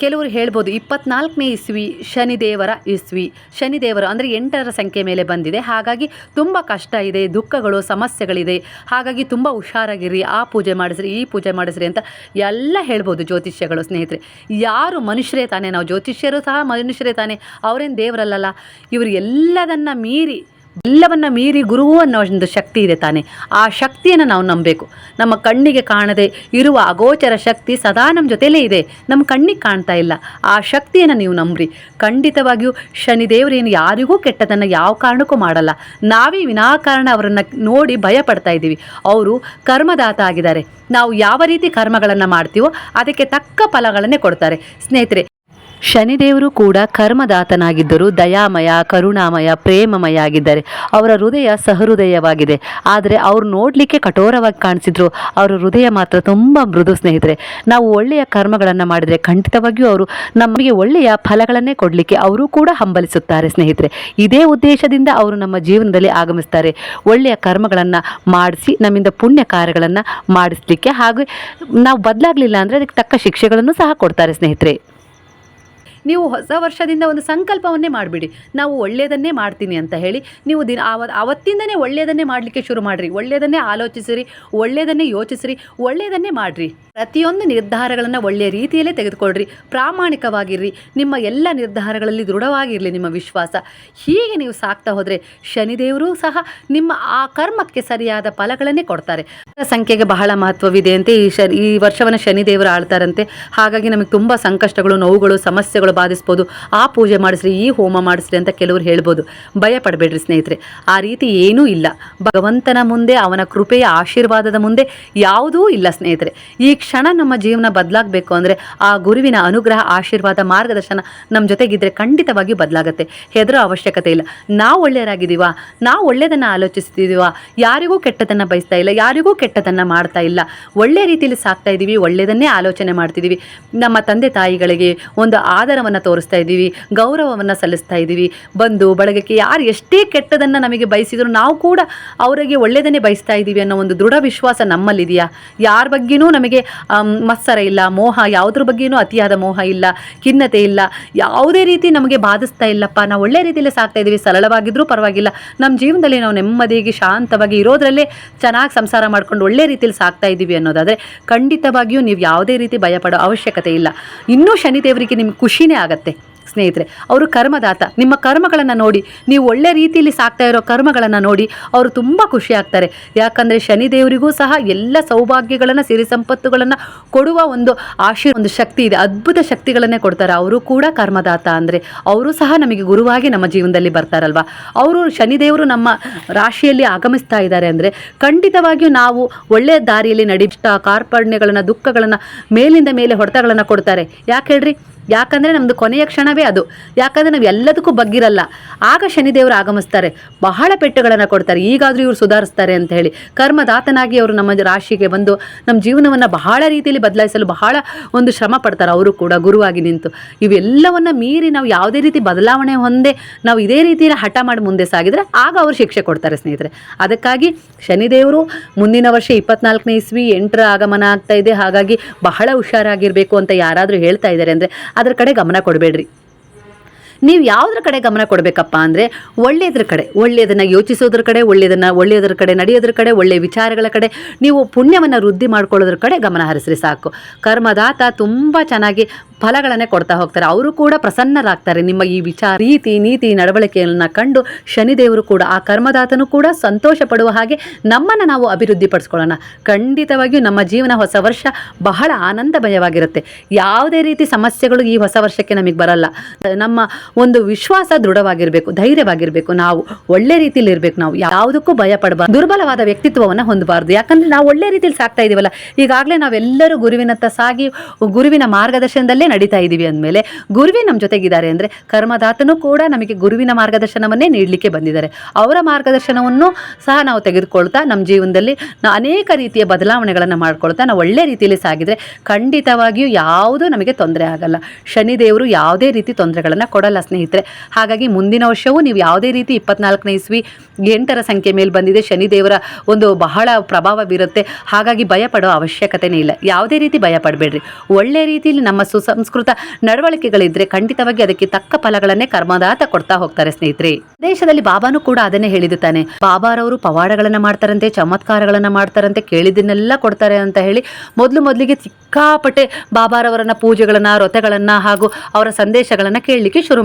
ಕೆಲವರು ಹೇಳ್ಬೋದು, ಇಪ್ಪತ್ನಾಲ್ಕನೇ ಇಸ್ವಿ ಶನಿದೇವರ ಇಸ್ವಿ. ಶನಿದೇವರು ಅಂದರೆ ಎಂಟರ ಸಂಖ್ಯೆ ಮೇಲೆ ಬಂದಿದೆ. ಹಾಗಾಗಿ ತುಂಬ ಕಷ್ಟ ಇದೆ, ದುಃಖಗಳು, ಸಮಸ್ಯೆಗಳಿದೆ. ಹಾಗಾಗಿ ತುಂಬ ಹುಷಾರಾಗಿರಿ ಆ ಪೂಜೆ ಮಾಡಿಸ್ರಿ, ಈ ಪೂಜೆ ಮಾಡಿಸ್ರಿ ಅಂತ ಎಲ್ಲ ಹೇಳ್ಬೋದು ಜ್ಯೋತಿಷ್ಯಗಳು, ಸ್ನೇಹಿತರೆ. ಯಾರು ಮನುಷ್ಯರೇ ತಾನೇ, ನಾವು ಜ್ಯೋತಿಷ್ಯರು ಸಹ ಮನುಷ್ಯರೇ ತಾನೇ, ಅವರೇನು ದೇವರಲ್ಲಲ್ಲ. ಇವರು ಎಲ್ಲದನ್ನು ಮೀರಿ ಎಲ್ಲವನ್ನ ಮೀರಿ ಗುರುವು ಅನ್ನೋ ಒಂದು ಶಕ್ತಿ ಇದೆ ತಾನೆ. ಆ ಶಕ್ತಿಯನ್ನು ನಾವು ನಂಬಬೇಕು. ನಮ್ಮ ಕಣ್ಣಿಗೆ ಕಾಣದೆ ಇರುವ ಅಗೋಚರ ಶಕ್ತಿ ಸದಾ ನಮ್ಮ ಜೊತೆಲೇ ಇದೆ. ನಮ್ಮ ಕಣ್ಣಿಗೆ ಕಾಣ್ತಾ ಇಲ್ಲ. ಆ ಶಕ್ತಿಯನ್ನು ನೀವು ನಂಬ್ರಿ. ಖಂಡಿತವಾಗಿಯೂ ಶನಿದೇವರೇನು ಯಾರಿಗೂ ಕೆಟ್ಟದನ್ನು ಯಾವ ಕಾರಣಕ್ಕೂ ಮಾಡಲ್ಲ. ನಾವೇ ವಿನಾಕಾರಣ ಅವರನ್ನು ನೋಡಿ ಭಯ ಪಡ್ತಾ ಇದ್ದೀವಿ. ಅವರು ಕರ್ಮದಾತ ಆಗಿದ್ದಾರೆ. ನಾವು ಯಾವ ರೀತಿ ಕರ್ಮಗಳನ್ನು ಮಾಡ್ತೀವೋ ಅದಕ್ಕೆ ತಕ್ಕ ಫಲಗಳನ್ನೇ ಕೊಡ್ತಾರೆ. ಸ್ನೇಹಿತರೆ ಶನಿದೇವರು ಕೂಡ ಕರ್ಮದಾತನಾಗಿದ್ದರು ದಯಾಮಯ, ಕರುಣಾಮಯ ಪ್ರೇಮಮಯ ಆಗಿದ್ದಾರೆ ಅವರ ಹೃದಯ ಸಹೃದಯವಾಗಿದೆ. ಆದರೆ ಅವ್ರು ನೋಡಲಿಕ್ಕೆ ಕಠೋರವಾಗಿ ಕಾಣಿಸಿದ್ರು. ಅವರ ಹೃದಯ ಮಾತ್ರ ತುಂಬ ಮೃದು ಸ್ನೇಹಿತರೆ. ನಾವು ಒಳ್ಳೆಯ ಕರ್ಮಗಳನ್ನು ಮಾಡಿದರೆ ಖಂಡಿತವಾಗಿಯೂ ಅವರು ನಮಗೆ ಒಳ್ಳೆಯ ಫಲಗಳನ್ನೇ ಕೊಡಲಿಕ್ಕೆ ಅವರು ಕೂಡ ಹಂಬಲಿಸುತ್ತಾರೆ ಸ್ನೇಹಿತರೆ. ಇದೇ ಉದ್ದೇಶದಿಂದ ಅವರು ನಮ್ಮ ಜೀವನದಲ್ಲಿ ಆಗಮಿಸ್ತಾರೆ. ಒಳ್ಳೆಯ ಕರ್ಮಗಳನ್ನು ಮಾಡಿಸಿ, ನಮ್ಮಿಂದ ಪುಣ್ಯ ಕಾರ್ಯಗಳನ್ನು ಮಾಡಿಸಲಿಕ್ಕೆ ಹಾಗೂ ನಾವು ಬದಲಾಗಲಿಲ್ಲ ಅಂದರೆ ಅದಕ್ಕೆ ತಕ್ಕ ಶಿಕ್ಷೆಗಳನ್ನು ಸಹ ಕೊಡ್ತಾರೆ ಸ್ನೇಹಿತರೆ. ನೀವು ಹೊಸ ವರ್ಷದಿಂದ ಒಂದು ಸಂಕಲ್ಪವನ್ನೇ ಮಾಡಿಬಿಡಿ. ನಾವು ಒಳ್ಳೆಯದನ್ನೇ ಮಾಡ್ತೀನಿ ಅಂತ ಹೇಳಿ, ನೀವು ದಿನ ಆವ ಅವತ್ತಿಂದನೇ ಒಳ್ಳೆಯದನ್ನೇ ಮಾಡಲಿಕ್ಕೆ ಶುರು ಮಾಡಿರಿ. ಒಳ್ಳೆಯದನ್ನೇ ಆಲೋಚಿಸಿರಿ ಒಳ್ಳೆಯದನ್ನೇ ಯೋಚಿಸಿರಿ ಒಳ್ಳೆಯದನ್ನೇ ಮಾಡಿರಿ. ಪ್ರತಿಯೊಂದು ನಿರ್ಧಾರಗಳನ್ನು ಒಳ್ಳೆಯ ರೀತಿಯಲ್ಲೇ ತೆಗೆದುಕೊಳ್ಳ್ರಿ ಪ್ರಾಮಾಣಿಕವಾಗಿರ್ರಿ. ನಿಮ್ಮ ಎಲ್ಲ ನಿರ್ಧಾರಗಳಲ್ಲಿ ದೃಢವಾಗಿರಲಿ ನಿಮ್ಮ ವಿಶ್ವಾಸ. ಹೀಗೆ ನೀವು ಸಾಕ್ತಾ ಹೋದರೆ ಶನಿದೇವರು ಸಹ ನಿಮ್ಮ ಆ ಕರ್ಮಕ್ಕೆ ಸರಿಯಾದ ಫಲಗಳನ್ನೇ ಕೊಡ್ತಾರೆ. ಸಂಖ್ಯೆಗೆ ಬಹಳ ಮಹತ್ವವಿದೆ ಅಂತೆ. ಈ ಶ ಈ ವರ್ಷವನ್ನು ಶನಿದೇವರು ಆಳ್ತಾರಂತೆ. ಹಾಗಾಗಿ ನಮಗೆ ತುಂಬ ಸಂಕಷ್ಟಗಳು, ನೋವುಗಳು, ಸಮಸ್ಯೆಗಳು ಬಾಧಿಸ್ಬೋದು. ಆ ಪೂಜೆ ಮಾಡಿಸ್ರಿ, ಈ ಹೋಮ ಮಾಡಿಸ್ರಿ ಅಂತ ಕೆಲವರು ಹೇಳ್ಬೋದು. ಭಯ ಪಡಬೇಡ್ರಿ ಸ್ನೇಹಿತರೆ. ಆ ರೀತಿ ಏನೂ ಇಲ್ಲ. ಭಗವಂತನ ಮುಂದೆ, ಅವನ ಕೃಪೆಯ ಆಶೀರ್ವಾದದ ಮುಂದೆ ಯಾವುದೂ ಇಲ್ಲ ಸ್ನೇಹಿತರೆ. ಈ ಕ್ಷಣ ನಮ್ಮ ಜೀವನ ಬದಲಾಗಬೇಕು ಅಂದರೆ ಆ ಗುರುವಿನ ಅನುಗ್ರಹ, ಆಶೀರ್ವಾದ, ಮಾರ್ಗದರ್ಶನ ನಮ್ಮ ಜೊತೆಗಿದ್ದರೆ ಖಂಡಿತವಾಗಿಯೂ ಬದಲಾಗುತ್ತೆ. ಹೆದರೋ ಅವಶ್ಯಕತೆ ಇಲ್ಲ. ನಾವು ಒಳ್ಳೆಯರಾಗಿದ್ದೀವಾ? ನಾವು ಒಳ್ಳೆಯದನ್ನು ಆಲೋಚಿಸ್ತಿದ್ದೀವಾ? ಯಾರಿಗೂ ಕೆಟ್ಟದನ್ನು ಬಯಸ್ತಾ ಇಲ್ಲ, ಯಾರಿಗೂ ಕೆಟ್ಟದನ್ನು ಮಾಡ್ತಾ ಇಲ್ಲ. ಒಳ್ಳೆ ರೀತಿಯಲ್ಲಿ ಸಾಕ್ತಾ ಇದ್ದೀವಿ ಒಳ್ಳೆಯದನ್ನೇ ಆಲೋಚನೆ ಮಾಡ್ತಿದ್ದೀವಿ ನಮ್ಮ ತಂದೆ ತಾಯಿಗಳಿಗೆ ಒಂದು ಆಧಾರವನ್ನು ತೋರಿಸ್ತಾ ಇದ್ದೀವಿ ಗೌರವವನ್ನು ಸಲ್ಲಿಸ್ತಾ ಇದ್ದೀವಿ ಬಂದು ಬಳಗಕ್ಕೆ ಯಾರು ಎಷ್ಟೇ ಕೆಟ್ಟದನ್ನು ನಮಗೆ ಬಯಸಿದ್ರು ನಾವು ಕೂಡ ಅವರಿಗೆ ಒಳ್ಳೆಯದನ್ನೇ ಬಯಸ್ತಾ ಇದ್ದೀವಿ ಅನ್ನೋ ಒಂದು ದೃಢ ವಿಶ್ವಾಸ ನಮ್ಮಲ್ಲಿದೆಯಾ? ಯಾರ ಬಗ್ಗೆನೂ ನಮಗೆ ಮತ್ಸರ ಇಲ್ಲ, ಮೋಹ, ಯಾವುದ್ರ ಬಗ್ಗೆನೂ ಅತಿಯಾದ ಮೋಹ ಇಲ್ಲ, ಖಿನ್ನತೆ ಇಲ್ಲ, ಯಾವುದೇ ರೀತಿ ನಮಗೆ ಬಾಧಿಸ್ತಾ ಇಲ್ಲಪ್ಪ, ನಾವು ಒಳ್ಳೆ ರೀತಿಯಲ್ಲಿ ಸಾಕ್ತಾ ಇದ್ದೀವಿ, ಸರಳವಾಗಿದ್ರೂ ಪರವಾಗಿಲ್ಲ. ನಮ್ಮ ಜೀವನದಲ್ಲಿ ನಾವು ನೆಮ್ಮದಿಯಾಗಿ, ಶಾಂತವಾಗಿ ಇರೋದರಲ್ಲೇ ಚೆನ್ನಾಗಿ ಸಂಸಾರ ಮಾಡ್ಕೊಂಡು ಒಳ್ಳೆ ರೀತಿಯಲ್ಲಿ ಸಾಕ್ತಾ ಇದ್ದೀವಿ ಅನ್ನೋದಾದರೆ ಖಂಡಿತವಾಗಿಯೂ ನೀವು ಯಾವುದೇ ರೀತಿ ಭಯಪಡೋ ಅವಶ್ಯಕತೆ ಇಲ್ಲ. ಇನ್ನೂ ಶನಿದೇವರಿಗೆ ನಿಮ್ಗೆ ಖುಷಿನೇ ಆಗತ್ತೆ. ಸ್ನೇಹಿತರೆ, ಅವರು ಕರ್ಮದಾತ. ನಿಮ್ಮ ಕರ್ಮಗಳನ್ನು ನೋಡಿ, ನೀವು ಒಳ್ಳೆ ರೀತಿಯಲ್ಲಿ ಸಾಕ್ತಾ ಇರೋ ಕರ್ಮಗಳನ್ನು ನೋಡಿ ಅವರು ತುಂಬ ಖುಷಿ ಆಗ್ತಾರೆ ಯಾಕಂದರೆ ಶನಿದೇವರಿಗೂ ಸಹ ಎಲ್ಲ ಸೌಭಾಗ್ಯಗಳನ್ನು, ಸಿರಿ ಸಂಪತ್ತುಗಳನ್ನು ಕೊಡುವ ಒಂದು ಆಶೀರ್, ಒಂದು ಶಕ್ತಿ ಇದೆ. ಅದ್ಭುತ ಶಕ್ತಿಗಳನ್ನೇ ಕೊಡ್ತಾರೆ. ಅವರು ಕೂಡ ಕರ್ಮದಾತ ಅಂದರೆ ಅವರು ಸಹ ನಮಗೆ ಗುರುವಾಗಿ ನಮ್ಮ ಜೀವನದಲ್ಲಿ ಬರ್ತಾರಲ್ವ? ಅವರು ಶನಿದೇವರು ನಮ್ಮ ರಾಶಿಯಲ್ಲಿ ಆಗಮಿಸ್ತಾ ಇದ್ದಾರೆ ಅಂದರೆ ಖಂಡಿತವಾಗಿಯೂ ನಾವು ಒಳ್ಳೆಯ ದಾರಿಯಲ್ಲಿ ನಡಿಷ್ಟ ಕಾರ್ಪಣ್ಯಗಳನ್ನು, ದುಃಖಗಳನ್ನು ಮೇಲಿಂದ ಮೇಲೆ ಹೊಡೆತಗಳನ್ನು ಕೊಡ್ತಾರೆ. ಯಾಕೆ ಹೇಳ್ರಿ? ಯಾಕಂದರೆ ನಮ್ಮದು ಕೊನೆಯ ಕ್ಷಣವೇ ಅದು. ಯಾಕಂದರೆ ನಾವು ಎಲ್ಲದಕ್ಕೂ ಬಗ್ಗಿರಲ್ಲ. ಆಗ ಶನಿದೇವರು ಆಗಮಿಸ್ತಾರೆ. ಬಹಳ ಪೆಟ್ಟುಗಳನ್ನು ಕೊಡ್ತಾರೆ. ಈಗಾದರೂ ಇವರು ಸುಧಾರಿಸ್ತಾರೆ ಅಂತ ಹೇಳಿ. ಕರ್ಮದಾತನಾಗಿ ಅವರು ನಮ್ಮ ರಾಶಿಗೆ ಬಂದು ನಮ್ಮ ಜೀವನವನ್ನು ಬಹಳ ರೀತಿಯಲ್ಲಿ ಬದಲಾಯಿಸಲು ಬಹಳ ಒಂದು ಶ್ರಮ ಪಡ್ತಾರೆ. ಅವರು ಕೂಡ ಗುರುವಾಗಿ ನಿಂತು. ಇವೆಲ್ಲವನ್ನು ಮೀರಿ ನಾವು ಯಾವುದೇ ರೀತಿ ಬದಲಾವಣೆ ಹೊಂದೆ ನಾವು ಇದೇ ರೀತಿಯಲ್ಲಿ ಹಠ ಮಾಡಿ ಮುಂದೆ ಸಾಗಿದರೆ ಆಗ ಅವರು ಶಿಕ್ಷೆ ಕೊಡ್ತಾರೆ ಸ್ನೇಹಿತರೆ. ಅದಕ್ಕಾಗಿ ಶನಿದೇವರು ಮುಂದಿನ ವರ್ಷ ಇಪ್ಪತ್ನಾಲ್ಕನೇ ಇಸ್ವಿ ಎಂಟರ ಆಗಮನ ಆಗ್ತಾ ಇದೆ. ಹಾಗಾಗಿ ಬಹಳ ಹುಷಾರಾಗಿರಬೇಕು ಅಂತ ಯಾರಾದರೂ ಹೇಳ್ತಾ ಇದ್ದಾರೆ ಅಂದರೆ ಅದರ ಕಡೆ ಗಮನ ಕೊಡಬೇಡ್ರಿ. ನೀವು ಯಾವುದ್ರ ಕಡೆ ಗಮನ ಕೊಡಬೇಕಪ್ಪ ಅಂದರೆ ಒಳ್ಳೆಯದ್ರ ಕಡೆ ಒಳ್ಳೆಯದನ್ನು ಯೋಚಿಸೋದ್ರ ಕಡೆ ಒಳ್ಳೆಯದನ್ನು ಒಳ್ಳೆಯದ್ರ ಕಡೆ ನಡೆಯೋದ್ರ ಕಡೆ ಒಳ್ಳೆಯ ವಿಚಾರಗಳ ಕಡೆ, ನೀವು ಪುಣ್ಯವನ್ನು ವೃದ್ಧಿ ಮಾಡ್ಕೊಳ್ಳೋದ್ರ ಕಡೆ ಗಮನ ಹರಿಸ್ರಿ ಸಾಕು. ಕರ್ಮದಾತ ತುಂಬ ಚೆನ್ನಾಗಿ ಫಲಗಳನ್ನೇ ಕೊಡ್ತಾ ಹೋಗ್ತಾರೆ. ಅವರು ಕೂಡ ಪ್ರಸನ್ನರಾಗ್ತಾರೆ. ನಿಮ್ಮ ಈ ವಿಚಾರ, ರೀತಿ, ನೀತಿ, ನಡವಳಿಕೆಯನ್ನು ಕಂಡು ಶನಿದೇವರು ಕೂಡ, ಆ ಕರ್ಮದಾತನು ಕೂಡ ಸಂತೋಷ ಪಡುವ ಹಾಗೆ ನಮ್ಮನ್ನು ನಾವು ಅಭಿವೃದ್ಧಿಪಡಿಸ್ಕೊಳ್ಳೋಣ. ಖಂಡಿತವಾಗಿಯೂ ನಮ್ಮ ಜೀವನ ಹೊಸ ವರ್ಷ ಬಹಳ ಆನಂದಮಯವಾಗಿರುತ್ತೆ. ಯಾವುದೇ ರೀತಿ ಸಮಸ್ಯೆಗಳು ಈ ಹೊಸ ವರ್ಷಕ್ಕೆ ನಮಗೆ ಬರಲ್ಲ. ನಮ್ಮ ಒಂದು ವಿಶ್ವಾಸ ದೃಢವಾಗಿರಬೇಕು, ಧೈರ್ಯವಾಗಿರಬೇಕು, ನಾವು ಒಳ್ಳೆ ರೀತಿಯಲ್ಲಿ ಇರಬೇಕು, ನಾವು ಯಾವುದಕ್ಕೂ ಭಯ ಪಡಬಾರ್ದು ದುರ್ಬಲವಾದ ವ್ಯಕ್ತಿತ್ವವನ್ನು ಹೊಂದಬಾರ್ದು. ಯಾಕಂದ್ರೆ ನಾವು ಒಳ್ಳೆ ರೀತಿಯಲ್ಲಿ ಸಾಕ್ತಾ ಇದೀವಲ್ಲ, ಈಗಾಗಲೇ ನಾವೆಲ್ಲರೂ ಗುರುವಿನತ್ತ ಸಾಗಿ, ಗುರುವಿನ ಮಾರ್ಗದರ್ಶನದಲ್ಲೇ ನಡೀತಾ ಇದ್ದೀವಿ ಅಂದಮೇಲೆ, ಗುರುವೇ ನಮ್ಮ ಜೊತೆಗಿದ್ದಾರೆ ಅಂದರೆ ಕರ್ಮದಾತನು ಕೂಡ ನಮಗೆ ಗುರುವಿನ ಮಾರ್ಗದರ್ಶನವನ್ನೇ ನೀಡಲಿಕ್ಕೆ ಬಂದಿದ್ದಾರೆ. ಅವರ ಮಾರ್ಗದರ್ಶನವನ್ನು ಸಹ ನಾವು ತೆಗೆದುಕೊಳ್ತಾ, ನಮ್ಮ ಜೀವನದಲ್ಲಿ ಅನೇಕ ರೀತಿಯ ಬದಲಾವಣೆಗಳನ್ನು ಮಾಡ್ಕೊಳ್ತಾ, ನಾವು ಒಳ್ಳೆ ರೀತಿಯಲ್ಲಿ ಸಾಗಿದರೆ ಖಂಡಿತವಾಗಿಯೂ ಯಾವುದೂ ನಮಗೆ ತೊಂದರೆ ಆಗಲ್ಲ. ಶನಿದೇವರು ಯಾವುದೇ ರೀತಿ ತೊಂದರೆಗಳನ್ನು ಕೊಡಲ್ಲ. ಸ್ನೇಹಿತರೆ. ಹಾಗಾಗಿ ಮುಂದಿನ ವರ್ಷವೂ ನೀವು ಯಾವುದೇ ರೀತಿ ಇಪ್ಪತ್ನಾಲ್ಕನೇ ಇಸ್ವಿ ಎಂಟರ ಸಂಖ್ಯೆ ಮೇಲೆ ಬಂದಿದೆ, ಶನಿದೇವರ ಒಂದು ಬಹಳ ಪ್ರಭಾವ ಬೀರುತ್ತೆ. ಹಾಗಾಗಿ ಭಯ ಪಡೋ ಅವಶ್ಯಕತೆನೇ ಇಲ್ಲ. ಯಾವುದೇ ರೀತಿ ಭಯ ಪಡಬೇಡ್ರಿ. ಒಳ್ಳೆ ರೀತಿಯಲ್ಲಿ ನಮ್ಮ ಸುಸಂಸ್ಕೃತ ನಡವಳಿಕೆಗಳಿದ್ರೆ ಖಂಡಿತವಾಗಿ ಅದಕ್ಕೆ ತಕ್ಕ ಫಲಗಳನ್ನೇ ಕರ್ಮದಾತ ಕೊಡ್ತಾ ಹೋಗ್ತಾರೆ ಸ್ನೇಹಿತರೆ. ದೇಶದಲ್ಲಿ ಬಾಬಾನು ಕೂಡ ಅದನ್ನೇ ಹೇಳಿದ್ದು ತಾನೆ. ಬಾಬಾರವರು ಪವಾಡಗಳನ್ನ ಮಾಡ್ತಾರಂತೆ, ಚಮತ್ಕಾರಗಳನ್ನ ಮಾಡ್ತಾರಂತೆ, ಕೇಳಿದ್ದನ್ನೆಲ್ಲ ಕೊಡ್ತಾರೆ ಅಂತ ಹೇಳಿ ಮೊದಲು ಮೊದಲಿಗೆ ಸಿಕ್ಕಾಪಟ್ಟೆ ಬಾಬಾರವರನ್ನ ಪೂಜೆಗಳನ್ನ ವ್ರತಗಳನ್ನ ಹಾಗೂ ಅವರ ಸಂದೇಶಗಳನ್ನ ಕೇಳಲಿಕ್ಕೆ ಶುರು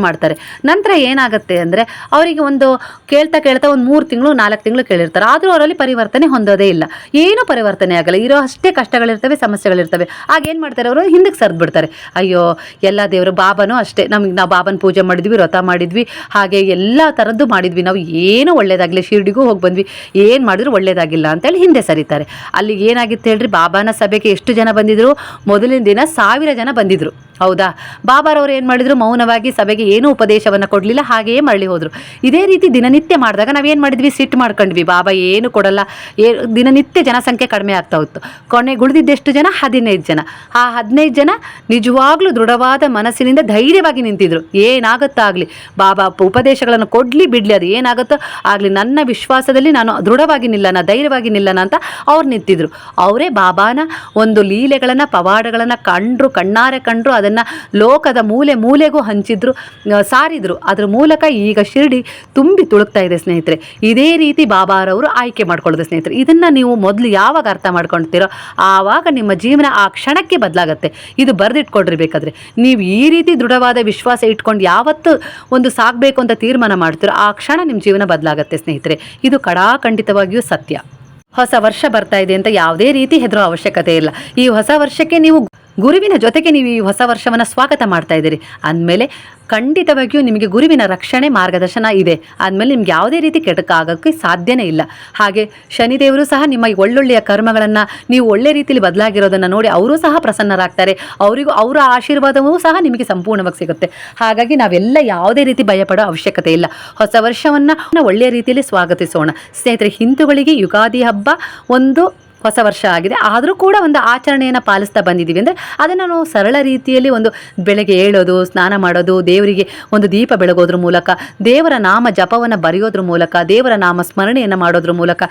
ನಂತರ ಏನಾಗುತ್ತೆ ಅಂದರೆ ಅವರಿಗೆ ಒಂದು ಕೇಳ್ತಾ ಕೇಳ್ತಾ ಒಂದು ಮೂರು ತಿಂಗಳು, ನಾಲ್ಕು ತಿಂಗಳು ಕೇಳಿರ್ತಾರೆ. ಆದರೂ ಅವರಲ್ಲಿ ಪರಿವರ್ತನೆ ಹೊಂದೋದೇ ಇಲ್ಲ. ಏನೂ ಪರಿವರ್ತನೆ ಆಗಲ್ಲ. ಇರೋ ಅಷ್ಟೇ ಕಷ್ಟಗಳಿರ್ತವೆ, ಸಮಸ್ಯೆಗಳಿರ್ತವೆ. ಆಗ ಏನು ಮಾಡ್ತಾರೆ ಅವರು? ಹಿಂದಕ್ಕೆ ಸರಿದು ಬಿಡ್ತಾರೆ ಅಯ್ಯೋ, ಎಲ್ಲ ದೇವರು ಬಾಬನೂ ಅಷ್ಟೇ. ನಮಗೆ ನಾವು ಬಾಬನ ಪೂಜೆ ಮಾಡಿದ್ವಿ, ವ್ರತ ಮಾಡಿದ್ವಿ. ಹಾಗೆ ಎಲ್ಲ ಥರದ್ದು ಮಾಡಿದ್ವಿ. ನಾವು ಏನೂ ಒಳ್ಳೇದಾಗಲಿ ಶಿರ್ಡಿಗೂ ಹೋಗಿ ಬಂದ್ವಿ. ಏನು ಮಾಡಿದ್ರು ಒಳ್ಳೇದಾಗಿಲ್ಲ ಅಂತೇಳಿ ಹಿಂದೆ ಸರಿತಾರೆ. ಅಲ್ಲಿಗೆ ಏನಾಗಿತ್ತು ಹೇಳ್ರಿ? ಬಾಬಾನ ಸಭೆಗೆ ಎಷ್ಟು ಜನ ಬಂದಿದ್ರು? ಮೊದಲಿನ ದಿನ ಸಾವಿರ ಜನ ಬಂದಿದ್ರು. ಹೌದಾ? ಬಾಬಾರವರು ಏನು ಮಾಡಿದ್ರು? ಮೌನವಾಗಿ ಸಭೆಗೆ ಏನೂ ಉಪದೇಶವನ್ನು ಕೊಡಲಿಲ್ಲ, ಹಾಗೆಯೇ ಮರಳಿ ಹೋದರು. ಇದೇ ರೀತಿ ದಿನನಿತ್ಯ ಮಾಡಿದಾಗ ನಾವೇನು ಮಾಡಿದ್ವಿ? ಸಿಟ್ಟು ಮಾಡ್ಕೊಂಡ್ವಿ. ಬಾಬಾ ಏನು ಕೊಡಲ್ಲ. ಏ, ದಿನನಿತ್ಯ ಜನಸಂಖ್ಯೆ ಕಡಿಮೆ ಆಗ್ತಾ ಹೋಗ್ತು ಕೊನೆಗುಳಿದಿದ್ದೆಷ್ಟು ಜನ? ಹದಿನೈದು ಜನ. ಆ ಹದಿನೈದು ಜನ ನಿಜವಾಗ್ಲೂ ದೃಢವಾದ ಮನಸ್ಸಿನಿಂದ ಧೈರ್ಯವಾಗಿ ನಿಂತಿದ್ರು. ಏನಾಗುತ್ತಾಗಲಿ ಬಾಬಾ ಉಪದೇಶಗಳನ್ನು ಕೊಡಲಿ ಬಿಡಲಿ, ಅದು ಏನಾಗುತ್ತೋ ಆಗಲಿ. ನನ್ನ ವಿಶ್ವಾಸದಲ್ಲಿ ನಾನು ದೃಢವಾಗಿ ನಿಲ್ಲನ, ಧೈರ್ಯವಾಗಿ ನಿಲ್ಲನ ಅಂತ ಅವ್ರು ನಿಂತಿದ್ರು. ಅವರೇ ಬಾಬಾನ ಒಂದು ಲೀಲೆಗಳನ್ನು, ಪವಾಡಗಳನ್ನು ಕಂಡ್ರು, ಕಣ್ಣಾರೆ ಕಂಡ್ರು, ಅದನ್ನು ಅದನ್ನು ಲೋಕದ ಮೂಲೆ ಮೂಲೆಗೂ ಹಂಚಿದ್ರು ಸಾರಿದ್ರು. ಅದ್ರ ಮೂಲಕ ಈಗ ಶಿರ್ಡಿ ತುಂಬಿ ತುಳುಕ್ತಾ ಇದೆ ಸ್ನೇಹಿತರೆ. ಇದೇ ರೀತಿ ಬಾಬಾರವರು ಆಯ್ಕೆ ಮಾಡ್ಕೊಳ್ಳೋದು ಸ್ನೇಹಿತರೆ. ಇದನ್ನು ನೀವು ಮೊದಲು ಯಾವಾಗ ಅರ್ಥ ಮಾಡ್ಕೊಳ್ತೀರೋ ಆವಾಗ ನಿಮ್ಮ ಜೀವನ ಆ ಕ್ಷಣಕ್ಕೆ ಬದಲಾಗುತ್ತೆ. ಇದು ಬರೆದಿಟ್ಕೊಡ್ರಿ ಬೇಕಾದ್ರೆ ನೀವು ಈ ರೀತಿ ದೃಢವಾದ ವಿಶ್ವಾಸ ಇಟ್ಕೊಂಡು ಯಾವತ್ತು ಒಂದು ಸಾಗಬೇಕು ಅಂತ ತೀರ್ಮಾನ ಮಾಡ್ತೀರೋ ಆ ಕ್ಷಣ ನಿಮ್ಮ ಜೀವನ ಬದಲಾಗುತ್ತೆ ಸ್ನೇಹಿತರೆ. ಇದು ಕಡಾಖಂಡಿತವಾಗಿಯೂ ಸತ್ಯ. ಹೊಸ ವರ್ಷ ಬರ್ತಾ ಇದೆ ಅಂತ ಯಾವುದೇ ರೀತಿ ಹೆದರೋ ಅವಶ್ಯಕತೆ ಇಲ್ಲ. ಈ ಹೊಸ ವರ್ಷಕ್ಕೆ ನೀವು ಗುರುವಿನ ಜೊತೆಗೆ ನೀವು ಈ ಹೊಸ ವರ್ಷವನ್ನು ಸ್ವಾಗತ ಮಾಡ್ತಾ ಇದ್ದೀರಿ. ಅಂದಮೇಲೆ ಖಂಡಿತವಾಗಿಯೂ ನಿಮಗೆ ಗುರುವಿನ ರಕ್ಷಣೆ ಮಾರ್ಗದರ್ಶನ ಇದೆ. ಆದಮೇಲೆ ನಿಮ್ಗೆ ಯಾವುದೇ ರೀತಿ ಕೆಟಕಾಗೋಕ್ಕೆ ಸಾಧ್ಯನೇ ಇಲ್ಲ. ಹಾಗೆ ಶನಿದೇವರು ಸಹ ನಿಮ್ಮ ಒಳ್ಳೊಳ್ಳೆಯ ಕರ್ಮಗಳನ್ನು ನೀವು ಒಳ್ಳೆ ರೀತಿಯಲ್ಲಿ ಬದಲಾಗಿರೋದನ್ನು ನೋಡಿ ಅವರು ಸಹ ಪ್ರಸನ್ನರಾಗ್ತಾರೆ. ಅವರಿಗೂ ಅವರ ಆಶೀರ್ವಾದವೂ ಸಹ ನಿಮಗೆ ಸಂಪೂರ್ಣವಾಗಿ ಸಿಗುತ್ತೆ. ಹಾಗಾಗಿ ನಾವೆಲ್ಲ ಯಾವುದೇ ರೀತಿ ಭಯಪಡೋ ಅವಶ್ಯಕತೆ ಇಲ್ಲ. ಹೊಸ ವರ್ಷವನ್ನು ಒಳ್ಳೆಯ ರೀತಿಯಲ್ಲಿ ಸ್ವಾಗತಿಸೋಣ. ಸ್ನೇಹಿತರೆ, ಹಿಂದೂಗಳಿಗೆ ಯುಗಾದಿ ಹಬ್ಬ ಒಂದು ಹೊಸ ವರ್ಷ ಆಗಿದೆ. ಆದರೂ ಕೂಡ ಒಂದು ಆಚರಣೆಯನ್ನು ಪಾಲಿಸ್ತಾ ಬಂದಿದ್ದೀವಿ ಅಂದರೆ ಅದನ್ನು ನಾವು ಸರಳ ರೀತಿಯಲ್ಲಿ ಒಂದು ಬೆಳಗ್ಗೆ ಏಳೋದು, ಸ್ನಾನ ಮಾಡೋದು, ದೇವರಿಗೆ ಒಂದು ದೀಪ ಬೆಳಗೋದ್ರ ಮೂಲಕ, ದೇವರ ನಾಮ ಜಪವನ್ನು ಬರೆಯೋದ್ರ ಮೂಲಕ, ದೇವರ ನಾಮ ಸ್ಮರಣೆಯನ್ನು ಮಾಡೋದ್ರ ಮೂಲಕ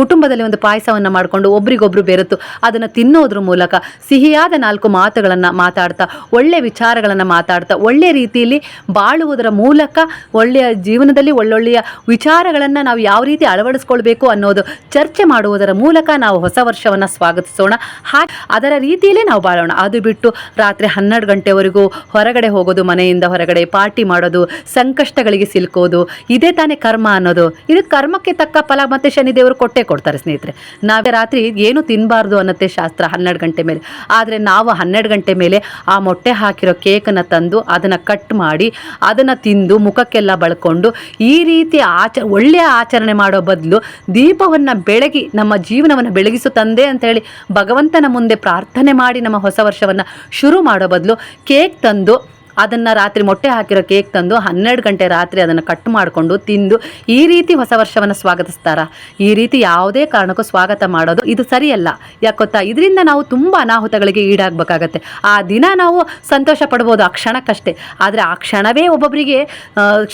ಕುಟುಂಬದಲ್ಲಿ ಒಂದು ಪಾಯಸವನ್ನು ಮಾಡಿಕೊಂಡು ಒಬ್ರಿಗೊಬ್ರು ಬೆರೆತು ಅದನ್ನು ತಿನ್ನೋದ್ರ ಮೂಲಕ, ಸಿಹಿಯಾದ ನಾಲ್ಕು ಮಾತುಗಳನ್ನು ಮಾತಾಡ್ತಾ ಒಳ್ಳೆಯ ವಿಚಾರಗಳನ್ನು ಮಾತಾಡ್ತಾ ಒಳ್ಳೆಯ ರೀತಿಯಲ್ಲಿ ಬಾಳುವುದರ ಮೂಲಕ, ಒಳ್ಳೆಯ ಜೀವನದಲ್ಲಿ ಒಳ್ಳೊಳ್ಳೆಯ ವಿಚಾರಗಳನ್ನು ನಾವು ಯಾವ ರೀತಿ ಅಳವಡಿಸ್ಕೊಳ್ಬೇಕು ಅನ್ನೋದು ಚರ್ಚೆ ಮಾಡುವುದರ ಮೂಲಕ ನಾವು ಹೊಸ ವರ್ಷವನ್ನು ಸ್ವಾಗತಿಸೋಣ. ಹಾಗೆ ಅದರ ರೀತಿಯಲ್ಲೇ ನಾವು ಬಾಳೋಣ. ಅದು ಬಿಟ್ಟು ರಾತ್ರಿ ಹನ್ನೆರಡು ಗಂಟೆವರೆಗೂ ಹೊರಗಡೆ ಹೋಗೋದು, ಮನೆಯಿಂದ ಹೊರಗಡೆ ಪಾರ್ಟಿ ಮಾಡೋದು, ಸಂಕಷ್ಟಗಳಿಗೆ ಸಿಲುಕೋದು, ಇದೇ ತಾನೇ ಕರ್ಮ ಅನ್ನೋದು. ಇದು ಕರ್ಮಕ್ಕೆ ತಕ್ಕ ಫಲ ಮತ್ತೆ ಶನಿದೇವರು ಕೊಟ್ಟೇ ಕೊಡ್ತಾರೆ ಸ್ನೇಹಿತರೆ. ನಾವೇ ರಾತ್ರಿ ಏನು ತಿನ್ನಬಾರ್ದು ಅನ್ನತ್ತೆ ಶಾಸ್ತ್ರ ಹನ್ನೆರಡು ಗಂಟೆ ಮೇಲೆ. ಆದರೆ ನಾವು ಹನ್ನೆರಡು ಗಂಟೆ ಮೇಲೆ ಆ ಮೊಟ್ಟೆ ಹಾಕಿರೋ ಕೇಕನ್ನು ತಂದು ಅದನ್ನು ಕಟ್ ಮಾಡಿ ಅದನ್ನು ತಿಂದು ಮುಖಕ್ಕೆಲ್ಲ ಬಳ್ಕೊಂಡು ಈ ರೀತಿ ಆಚ, ಒಳ್ಳೆಯ ಆಚರಣೆ ಮಾಡೋ ಬದಲು ದೀಪವನ್ನು ಬೆಳಗಿ ನಮ್ಮ ಜೀವನವನ್ನು ಬೆಳಗಿಸು ತಂದೆ ಅಂತ ಹೇಳಿ ಭಗವಂತನ ಮುಂದೆ ಪ್ರಾರ್ಥನೆ ಮಾಡಿ ನಮ್ಮ ಹೊಸ ವರ್ಷವನ್ನು ಶುರು ಮಾಡೋ ಬದಲು ಕೇಕ್ ತಂದು ಅದನ್ನು ರಾತ್ರಿ ಮೊಟ್ಟೆ ಹಾಕಿರೋ ಕೇಕ್ ತಂದು ಹನ್ನೆರಡು ಗಂಟೆ ರಾತ್ರಿ ಅದನ್ನು ಕಟ್ ಮಾಡಿಕೊಂಡು ತಿಂದು ಈ ರೀತಿ ಹೊಸ ವರ್ಷವನ್ನು ಸ್ವಾಗತಿಸ್ತಾರ. ಈ ರೀತಿ ಯಾವುದೇ ಕಾರಣಕ್ಕೂ ಸ್ವಾಗತ ಮಾಡೋದು ಇದು ಸರಿಯಲ್ಲ. ಯಾಕೊತ್ತಾ ಇದರಿಂದ ನಾವು ತುಂಬ ಅನಾಹುತಗಳಿಗೆ ಈಡಾಗಬೇಕಾಗತ್ತೆ. ಆ ದಿನ ನಾವು ಸಂತೋಷ ಪಡ್ಬೋದು ಆ ಕ್ಷಣಕ್ಕಷ್ಟೇ. ಆದರೆ ಆ ಕ್ಷಣವೇ ಒಬ್ಬೊಬ್ಬರಿಗೆ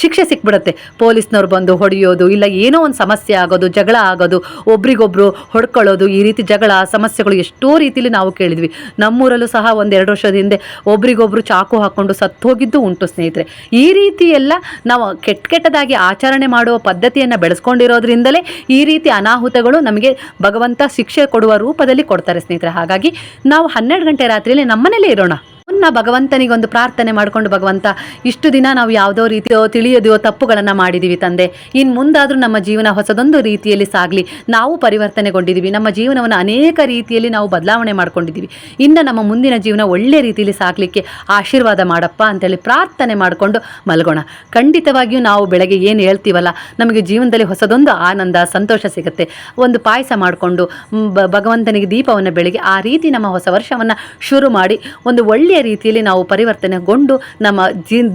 ಶಿಕ್ಷೆ ಸಿಕ್ಬಿಡುತ್ತೆ. ಪೊಲೀಸ್ನವ್ರು ಬಂದು ಹೊಡೆಯೋದು, ಇಲ್ಲ ಏನೋ ಒಂದು ಸಮಸ್ಯೆ ಆಗೋದು, ಜಗಳ ಆಗೋದು, ಒಬ್ರಿಗೊಬ್ರು ಹೊಡ್ಕೊಳ್ಳೋದು, ಈ ರೀತಿ ಜಗಳ, ಸಮಸ್ಯೆಗಳು ಎಷ್ಟೋ ರೀತಿಲಿ ನಾವು ಕೇಳಿದ್ವಿ. ನಮ್ಮೂರಲ್ಲೂ ಸಹ ಒಂದು ಎರಡು ವರ್ಷದ ಹಿಂದೆ ಒಬ್ರಿಗೊಬ್ರು ಚಾಕು ಹಾಕ್ಕೊಂಡು ಸತ್ತೋಗಿದ್ದು ಉಂಟು ಸ್ನೇಹಿತರೆ. ಈ ರೀತಿ ಎಲ್ಲ ನಾವು ಕೆಟ್ಟ ಕೆಟ್ಟದಾಗಿ ಆಚರಣೆ ಮಾಡುವ ಪದ್ಧತಿಯನ್ನು ಬೆಳೆಸ್ಕೊಂಡಿರೋದ್ರಿಂದಲೇ ಈ ರೀತಿ ಅನಾಹುತಗಳು ನಮಗೆ ಭಗವಂತ ಶಿಕ್ಷೆ ಕೊಡುವ ರೂಪದಲ್ಲಿ ಕೊಡ್ತಾರೆ ಸ್ನೇಹಿತರೆ. ಹಾಗಾಗಿ ನಾವು ಹನ್ನೆರಡು ಗಂಟೆ ರಾತ್ರಿಯಲ್ಲಿ ನಮ್ಮನೇಲೇ ಇರೋಣ. ಮುನ್ನ ಭಗವಂತನಿಗೆ ಒಂದು ಪ್ರಾರ್ಥನೆ ಮಾಡಿಕೊಂಡು, ಭಗವಂತ, ಇಷ್ಟು ದಿನ ನಾವು ಯಾವುದೋ ರೀತಿಯೋ ತಿಳಿಯದೆಯೋ ತಪ್ಪುಗಳನ್ನು ಮಾಡಿದ್ದೀವಿ ತಂದೆ. ಇನ್ನು ಮುಂದಾದರೂ ನಮ್ಮ ಜೀವನ ಹೊಸದೊಂದು ರೀತಿಯಲ್ಲಿ ಸಾಗಲಿ. ನಾವು ಪರಿವರ್ತನೆಗೊಂಡಿದ್ದೀವಿ ನಮ್ಮ ಜೀವನವನ್ನು ಅನೇಕ ರೀತಿಯಲ್ಲಿ ನಾವು ಬದಲಾವಣೆ ಮಾಡ್ಕೊಂಡಿದ್ದೀವಿ ಇನ್ನು ನಮ್ಮ ಮುಂದಿನ ಜೀವನ ಒಳ್ಳೆ ರೀತಿಯಲ್ಲಿ ಸಾಗಲಿಕ್ಕೆ ಆಶೀರ್ವಾದ ಮಾಡಪ್ಪ ಅಂತೇಳಿ ಪ್ರಾರ್ಥನೆ ಮಾಡಿಕೊಂಡು ಮಲಗೋಣ. ಖಂಡಿತವಾಗಿಯೂ ನಾವು ಬೆಳಗ್ಗೆ ಏನು ಹೇಳ್ತೀವಲ್ಲ, ನಮಗೆ ಜೀವನದಲ್ಲಿ ಹೊಸದೊಂದು ಆನಂದ, ಸಂತೋಷ ಸಿಗುತ್ತೆ. ಒಂದು ಪಾಯಸ ಮಾಡಿಕೊಂಡು ಭಗವಂತನಿಗೆ ದೀಪವನ್ನು ಬೆಳಗ್ಗೆ ಆ ರೀತಿ ನಮ್ಮ ಹೊಸ ವರ್ಷವನ್ನು ಶುರು ಮಾಡಿ, ಒಂದು ಒಳ್ಳೆಯ ರೀತಿಯಲ್ಲಿ ನಾವು ಪರಿವರ್ತನೆಗೊಂಡು ನಮ್ಮ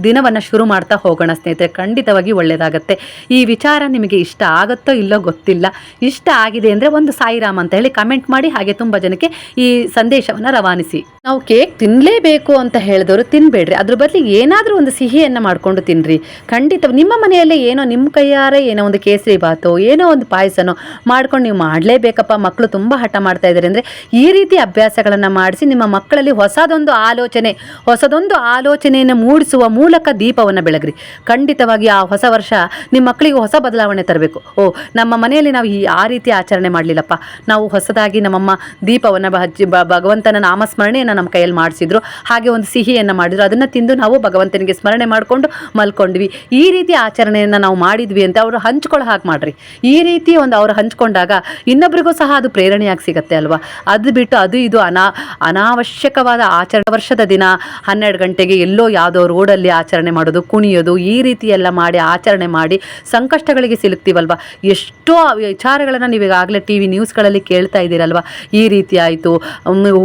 ದಿನವನ್ನು ಶುರು ಮಾಡ್ತಾ ಹೋಗೋಣ ಸ್ನೇಹಿತರೆ. ಖಂಡಿತವಾಗಿ ಒಳ್ಳೆಯದಾಗತ್ತೆ ಈ ವಿಚಾರ ನಿಮಗೆ ಇಷ್ಟ ಆಗುತ್ತೋ ಇಲ್ಲೋ ಗೊತ್ತಿಲ್ಲ. ಇಷ್ಟ ಆಗಿದೆ ಅಂದರೆ ಒಂದು ಸಾಯಿರಾಮ್ ಅಂತ ಹೇಳಿ ಕಮೆಂಟ್ ಮಾಡಿ, ಹಾಗೆ ತುಂಬ ಜನಕ್ಕೆ ಈ ಸಂದೇಶವನ್ನು ರವಾನಿಸಿ. ನಾವು ಕೇಕ್ ತಿನ್ನಲೇಬೇಕು ಅಂತ ಹೇಳಿದವರು ತಿನ್ನಬೇಡ್ರಿ ಅದ್ರ ಬದಲಿಗೆ ಏನಾದರೂ ಒಂದು ಸಿಹಿಯನ್ನು ಮಾಡಿಕೊಂಡು ತಿನ್ನಿರಿ ಖಂಡಿತ ನಿಮ್ಮ ಮನೆಯಲ್ಲೇ ಏನೋ ನಿಮ್ಮ ಕೈಯಾರೆ ಏನೋ ಒಂದು ಕೇಸರಿ ಬಾತು ಏನೋ ಒಂದು ಪಾಯಸನೋ ಮಾಡ್ಕೊಂಡು ನೀವು ಮಾಡಲೇಬೇಕಪ್ಪ. ಮಕ್ಕಳು ತುಂಬ ಹಠ ಮಾಡ್ತಾ ಇದ್ದಾರೆ ಅಂದರೆ ಈ ರೀತಿ ಅಭ್ಯಾಸಗಳನ್ನು ಮಾಡಿಸಿ ನಿಮ್ಮ ಮಕ್ಕಳಲ್ಲಿ ಹೊಸದೊಂದು ಆಲೋಚನೆ, ಹೊಸದೊಂದು ಆಲೋಚನೆಯನ್ನು ಮೂಡಿಸುವ ಮೂಲಕ ದೀಪವನ್ನು ಬೆಳಗ್ರಿ. ಖಂಡಿತವಾಗಿ ಆ ಹೊಸ ವರ್ಷ ನಿಮ್ಮ ಮಕ್ಕಳಿಗೆ ಹೊಸ ಬದಲಾವಣೆ ತರಬೇಕು. ಓ, ನಮ್ಮ ಮನೆಯಲ್ಲಿ ನಾವು ಈ ಆ ರೀತಿ ಆಚರಣೆ ಮಾಡಲಿಲ್ಲಪ್ಪ. ನಾವು ಹೊಸದಾಗಿ ನಮ್ಮಮ್ಮ ದೀಪವನ್ನು ಹಚ್ಚಿ ಭಗವಂತನ ನಾಮಸ್ಮರಣೆಯನ್ನು ನಮ್ಮ ಕೈಯಲ್ಲಿ ಮಾಡಿಸಿದ್ರು. ಹಾಗೆ ಒಂದು ಸಿಹಿಯನ್ನು ಮಾಡಿದ್ರು. ಅದನ್ನು ತಿಂದು ನಾವು ಭಗವಂತನಿಗೆ ಸ್ಮರಣೆ ಮಾಡಿಕೊಂಡು ಮಲ್ಕೊಂಡ್ವಿ. ಈ ರೀತಿ ಆಚರಣೆಯನ್ನು ನಾವು ಮಾಡಿದ್ವಿ ಅಂತ ಅವರು ಹಂಚ್ಕೊಳ್ಳೋ ಹಾಗೆ ಮಾಡ್ರಿ. ಈ ರೀತಿ ಒಂದು ಅವರು ಹಂಚ್ಕೊಂಡಾಗ ಇನ್ನೊಬ್ರಿಗೂ ಸಹ ಅದು ಪ್ರೇರಣೆಯಾಗಿ ಸಿಗತ್ತೆ ಅಲ್ವಾ? ಅದು ಬಿಟ್ಟು ಅದು ಇದು ಅನಾ, ಅನಾವಶ್ಯಕವಾದ ಆಚರಣೆ. ವರ್ಷದ ದಿನ ಹನ್ನೆರಡು ಗಂಟೆಗೆ ಎಲ್ಲೋ ಯಾವುದೋ ರೋಡಲ್ಲಿ ಆಚರಣೆ ಮಾಡೋದು, ಕುಣಿಯೋದು, ಈ ರೀತಿ ಎಲ್ಲ ಮಾಡಿ ಆಚರಣೆ ಮಾಡಿ ಸಂಕಷ್ಟಗಳಿಗೆ ಸಿಲುಕ್ತೀವಲ್ವ? ಎಷ್ಟೋ ವಿಚಾರಗಳನ್ನು ನೀವು ಈಗಾಗಲೇ ಟಿ ವಿ ನ್ಯೂಸ್ಗಳಲ್ಲಿ ಕೇಳ್ತಾ ಇದ್ದೀರಲ್ವ? ಈ ರೀತಿ ಆಯಿತು.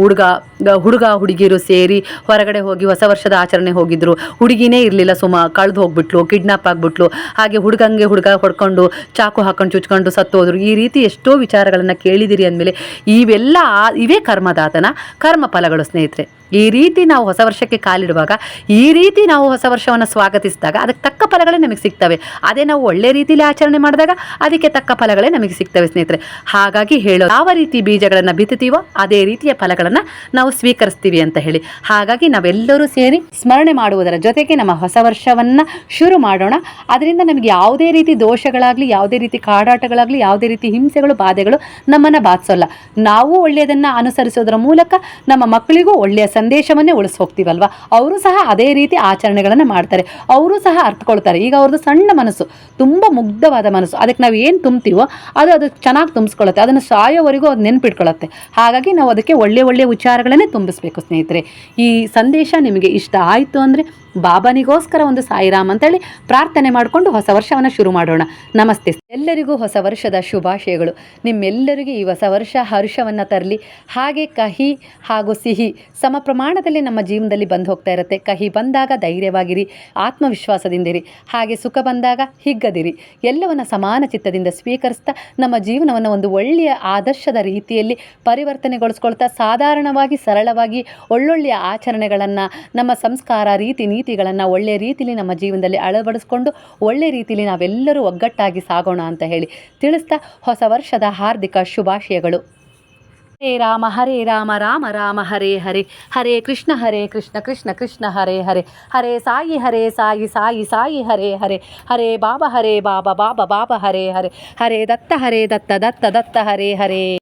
ಹುಡುಗ ಹುಡುಗ ಹುಡುಗಿಯರು ಸೇರಿ ಹೊರಗಡೆ ಹೋಗಿ ಹೊಸ ವರ್ಷದ ಆಚರಣೆ ಹೋಗಿದ್ರು. ಹುಡುಗಿನೇ ಇರಲಿಲ್ಲ ಸುಮಾ, ಕಳೆದು ಹೋಗ್ಬಿಟ್ಲು, ಕಿಡ್ನಾಪ್ ಆಗಿಬಿಟ್ಲು. ಹಾಗೆ ಹುಡುಗಂಗೆ ಹುಡುಗ ಹೊಡ್ಕೊಂಡು ಚಾಕು ಹಾಕೊಂಡು ಚುಚ್ಕೊಂಡು ಸತ್ತೋದ್ರು ಈ ರೀತಿ ಎಷ್ಟೋ ವಿಚಾರಗಳನ್ನು ಕೇಳಿದಿರಿ ಅಂದಮೇಲೆ, ಇವೆಲ್ಲ ಇವೇ ಕರ್ಮದಾತನ, ಕರ್ಮ ಫಲಗಳು ಸ್ನೇಹಿತರೆ. ಈ ರೀತಿ ನಾವು ಹೊಸ ವರ್ಷಕ್ಕೆ ಕಾಲಿಡುವಾಗ, ಈ ರೀತಿ ನಾವು ಹೊಸ ವರ್ಷವನ್ನು ಸ್ವಾಗತಿಸಿದಾಗ ಅದಕ್ಕೆ ತಕ್ಕ ಫಲಗಳೇ ನಮಗೆ ಸಿಗ್ತವೆ. ಅದೇ ನಾವು ಒಳ್ಳೆ ರೀತಿಯಲ್ಲಿ ಆಚರಣೆ ಮಾಡಿದಾಗ ಅದಕ್ಕೆ ತಕ್ಕ ಫಲಗಳೇ ನಮಗೆ ಸಿಗ್ತವೆ ಸ್ನೇಹಿತರೆ. ಹಾಗಾಗಿ ಹೇಳೋ ಯಾವ ರೀತಿ ಬೀಜಗಳನ್ನು ಬಿತ್ತುತ್ತೀವೋ ಅದೇ ರೀತಿಯ ಫಲಗಳನ್ನು ನಾವು ಸ್ವೀಕರಿಸ್ತೀವಿ ಅಂತ ಹೇಳಿ. ಹಾಗಾಗಿ ನಾವೆಲ್ಲರೂ ಸೇರಿ ಸ್ಮರಣೆ ಮಾಡುವುದರ ಜೊತೆಗೆ ನಮ್ಮ ಹೊಸ ವರ್ಷವನ್ನು ಶುರು ಮಾಡೋಣ. ಅದರಿಂದ ನಮಗೆ ಯಾವುದೇ ರೀತಿ ದೋಷಗಳಾಗಲಿ, ಯಾವುದೇ ರೀತಿ ಕಾಡಾಟಗಳಾಗಲಿ, ಯಾವುದೇ ರೀತಿ ಹಿಂಸೆಗಳು, ಬಾಧೆಗಳು ನಮ್ಮನ್ನು ಬಾಧಿಸೋಲ್ಲ. ನಾವು ಒಳ್ಳೆಯದನ್ನು ಅನುಸರಿಸೋದರ ಮೂಲಕ ನಮ್ಮ ಮಕ್ಕಳಿಗೂ ಒಳ್ಳೆಯ ಸಂದೇಶವನ್ನೇ ಉಳಿಸ್ ಹೋಗ್ತೀವಲ್ವ ಅವರು ಸಹ ಅದೇ ರೀತಿ ಆಚರಣೆಗಳನ್ನು ಮಾಡ್ತಾರೆ. ಅವರು ಸಹ ಅರ್ಥಕೊಳ್ತಾರೆ ಈಗ ಅವ್ರದ್ದು ಸಣ್ಣ ಮನಸ್ಸು, ತುಂಬ ಮುಗ್ಧವಾದ ಮನಸ್ಸು. ಅದಕ್ಕೆ ನಾವು ಏನು ತುಂಬ್ತೀವೋ ಅದು ಅದು ಚೆನ್ನಾಗಿ ತುಂಬಿಸ್ಕೊಳ್ಳುತ್ತೆ ಅದನ್ನು ಸಾಯೋವರೆಗೂ ಅದು ನೆನ್ಪಿಟ್ಕೊಳ್ಳುತ್ತೆ ಹಾಗಾಗಿ ನಾವು ಅದಕ್ಕೆ ಒಳ್ಳೆ ಒಳ್ಳೆಯ ವಿಚಾರಗಳನ್ನೇ ತುಂಬಿಸ್ಬೇಕು ಸ್ನೇಹಿತರೆ. ಈ ಸಂದೇಶ ನಿಮಗೆ ಇಷ್ಟ ಆಯಿತು ಅಂದರೆ ಬಾಬನಿಗೋಸ್ಕರ ಒಂದು ಸಾಯಿರಾಮ್ ಅಂತೇಳಿ ಪ್ರಾರ್ಥನೆ ಮಾಡಿಕೊಂಡು ಹೊಸ ವರ್ಷವನ್ನು ಶುರು ಮಾಡೋಣ. ನಮಸ್ತೆ. ಎಲ್ಲರಿಗೂ ಹೊಸ ವರ್ಷದ ಶುಭಾಶಯಗಳು. ನಿಮ್ಮೆಲ್ಲರಿಗೂ ಈ ಹೊಸ ವರ್ಷ ಹರ್ಷವನ್ನು ತರಲಿ. ಹಾಗೆ ಕಹಿ ಹಾಗೂ ಸಿಹಿ ಸಮ ಪ್ರಮಾಣದಲ್ಲಿ ನಮ್ಮ ಜೀವನದಲ್ಲಿ ಬಂದು ಹೋಗ್ತಾ ಇರುತ್ತೆ. ಕಹಿ ಬಂದಾಗ ಧೈರ್ಯವಾಗಿರಿ ಆತ್ಮವಿಶ್ವಾಸದಿಂದಿರಿ ಹಾಗೆ ಸುಖ ಬಂದಾಗ ಹಿಗ್ಗದಿರಿ. ಎಲ್ಲವನ್ನ ಸಮಾನ ಚಿತ್ತದಿಂದ ಸ್ವೀಕರಿಸ್ತಾ ನಮ್ಮ ಜೀವನವನ್ನು ಒಂದು ಒಳ್ಳೆಯ ಆದರ್ಶದ ರೀತಿಯಲ್ಲಿ ಪರಿವರ್ತನೆಗೊಳಿಸ್ಕೊಳ್ತಾ, ಸಾಧಾರಣವಾಗಿ ಸರಳವಾಗಿ ಒಳ್ಳೊಳ್ಳೆಯ ಆಚರಣೆಗಳನ್ನು, ನಮ್ಮ ಸಂಸ್ಕಾರ ರೀತಿ ನೀತಿಗಳನ್ನು ಒಳ್ಳೆಯ ರೀತಿಯಲ್ಲಿ ನಮ್ಮ ಜೀವನದಲ್ಲಿ ಅಳವಡಿಸ್ಕೊಂಡು ಒಳ್ಳೆ ರೀತಿಯಲ್ಲಿ ನಾವೆಲ್ಲರೂ ಒಗ್ಗಟ್ಟಾಗಿ ಸಾಗೋಣ ಅಂತ ಹೇಳಿ ತಿಳಿಸ್ತಾ ಹೊಸ ವರ್ಷದ ಹಾರ್ದಿಕ ಶುಭಾಶಯಗಳು. ಹರೇ ರಾಮ ಹರೇ ರಾಮ ರಾಮ ರಾಮ, ಹರೇ ಹರೇ. ಹರೇ ಕೃಷ್ಣ ಹರೇ ಕೃಷ್ಣ ಕೃಷ್ಣ ಕೃಷ್ಣ, ಹರೇ ಹರೇ. ಹರೇ ಸಾಯಿ ಹರೇ ಸಾಯಿ ಸಾಯಿ ಸಾಯಿ, ಹರೇ ಹರೇ. ಹರೇ ಬಾಬಾ ಹರೇ ಬಾಬಾ ಬಾಬಾ ಬಾಬಾ, ಹರೇ ಹರೇ. ಹರೇ ದತ್ತ ಹರೇ ದತ್ತ ದತ್ತ ದತ್ತ, ಹರೇ ಹರೇ.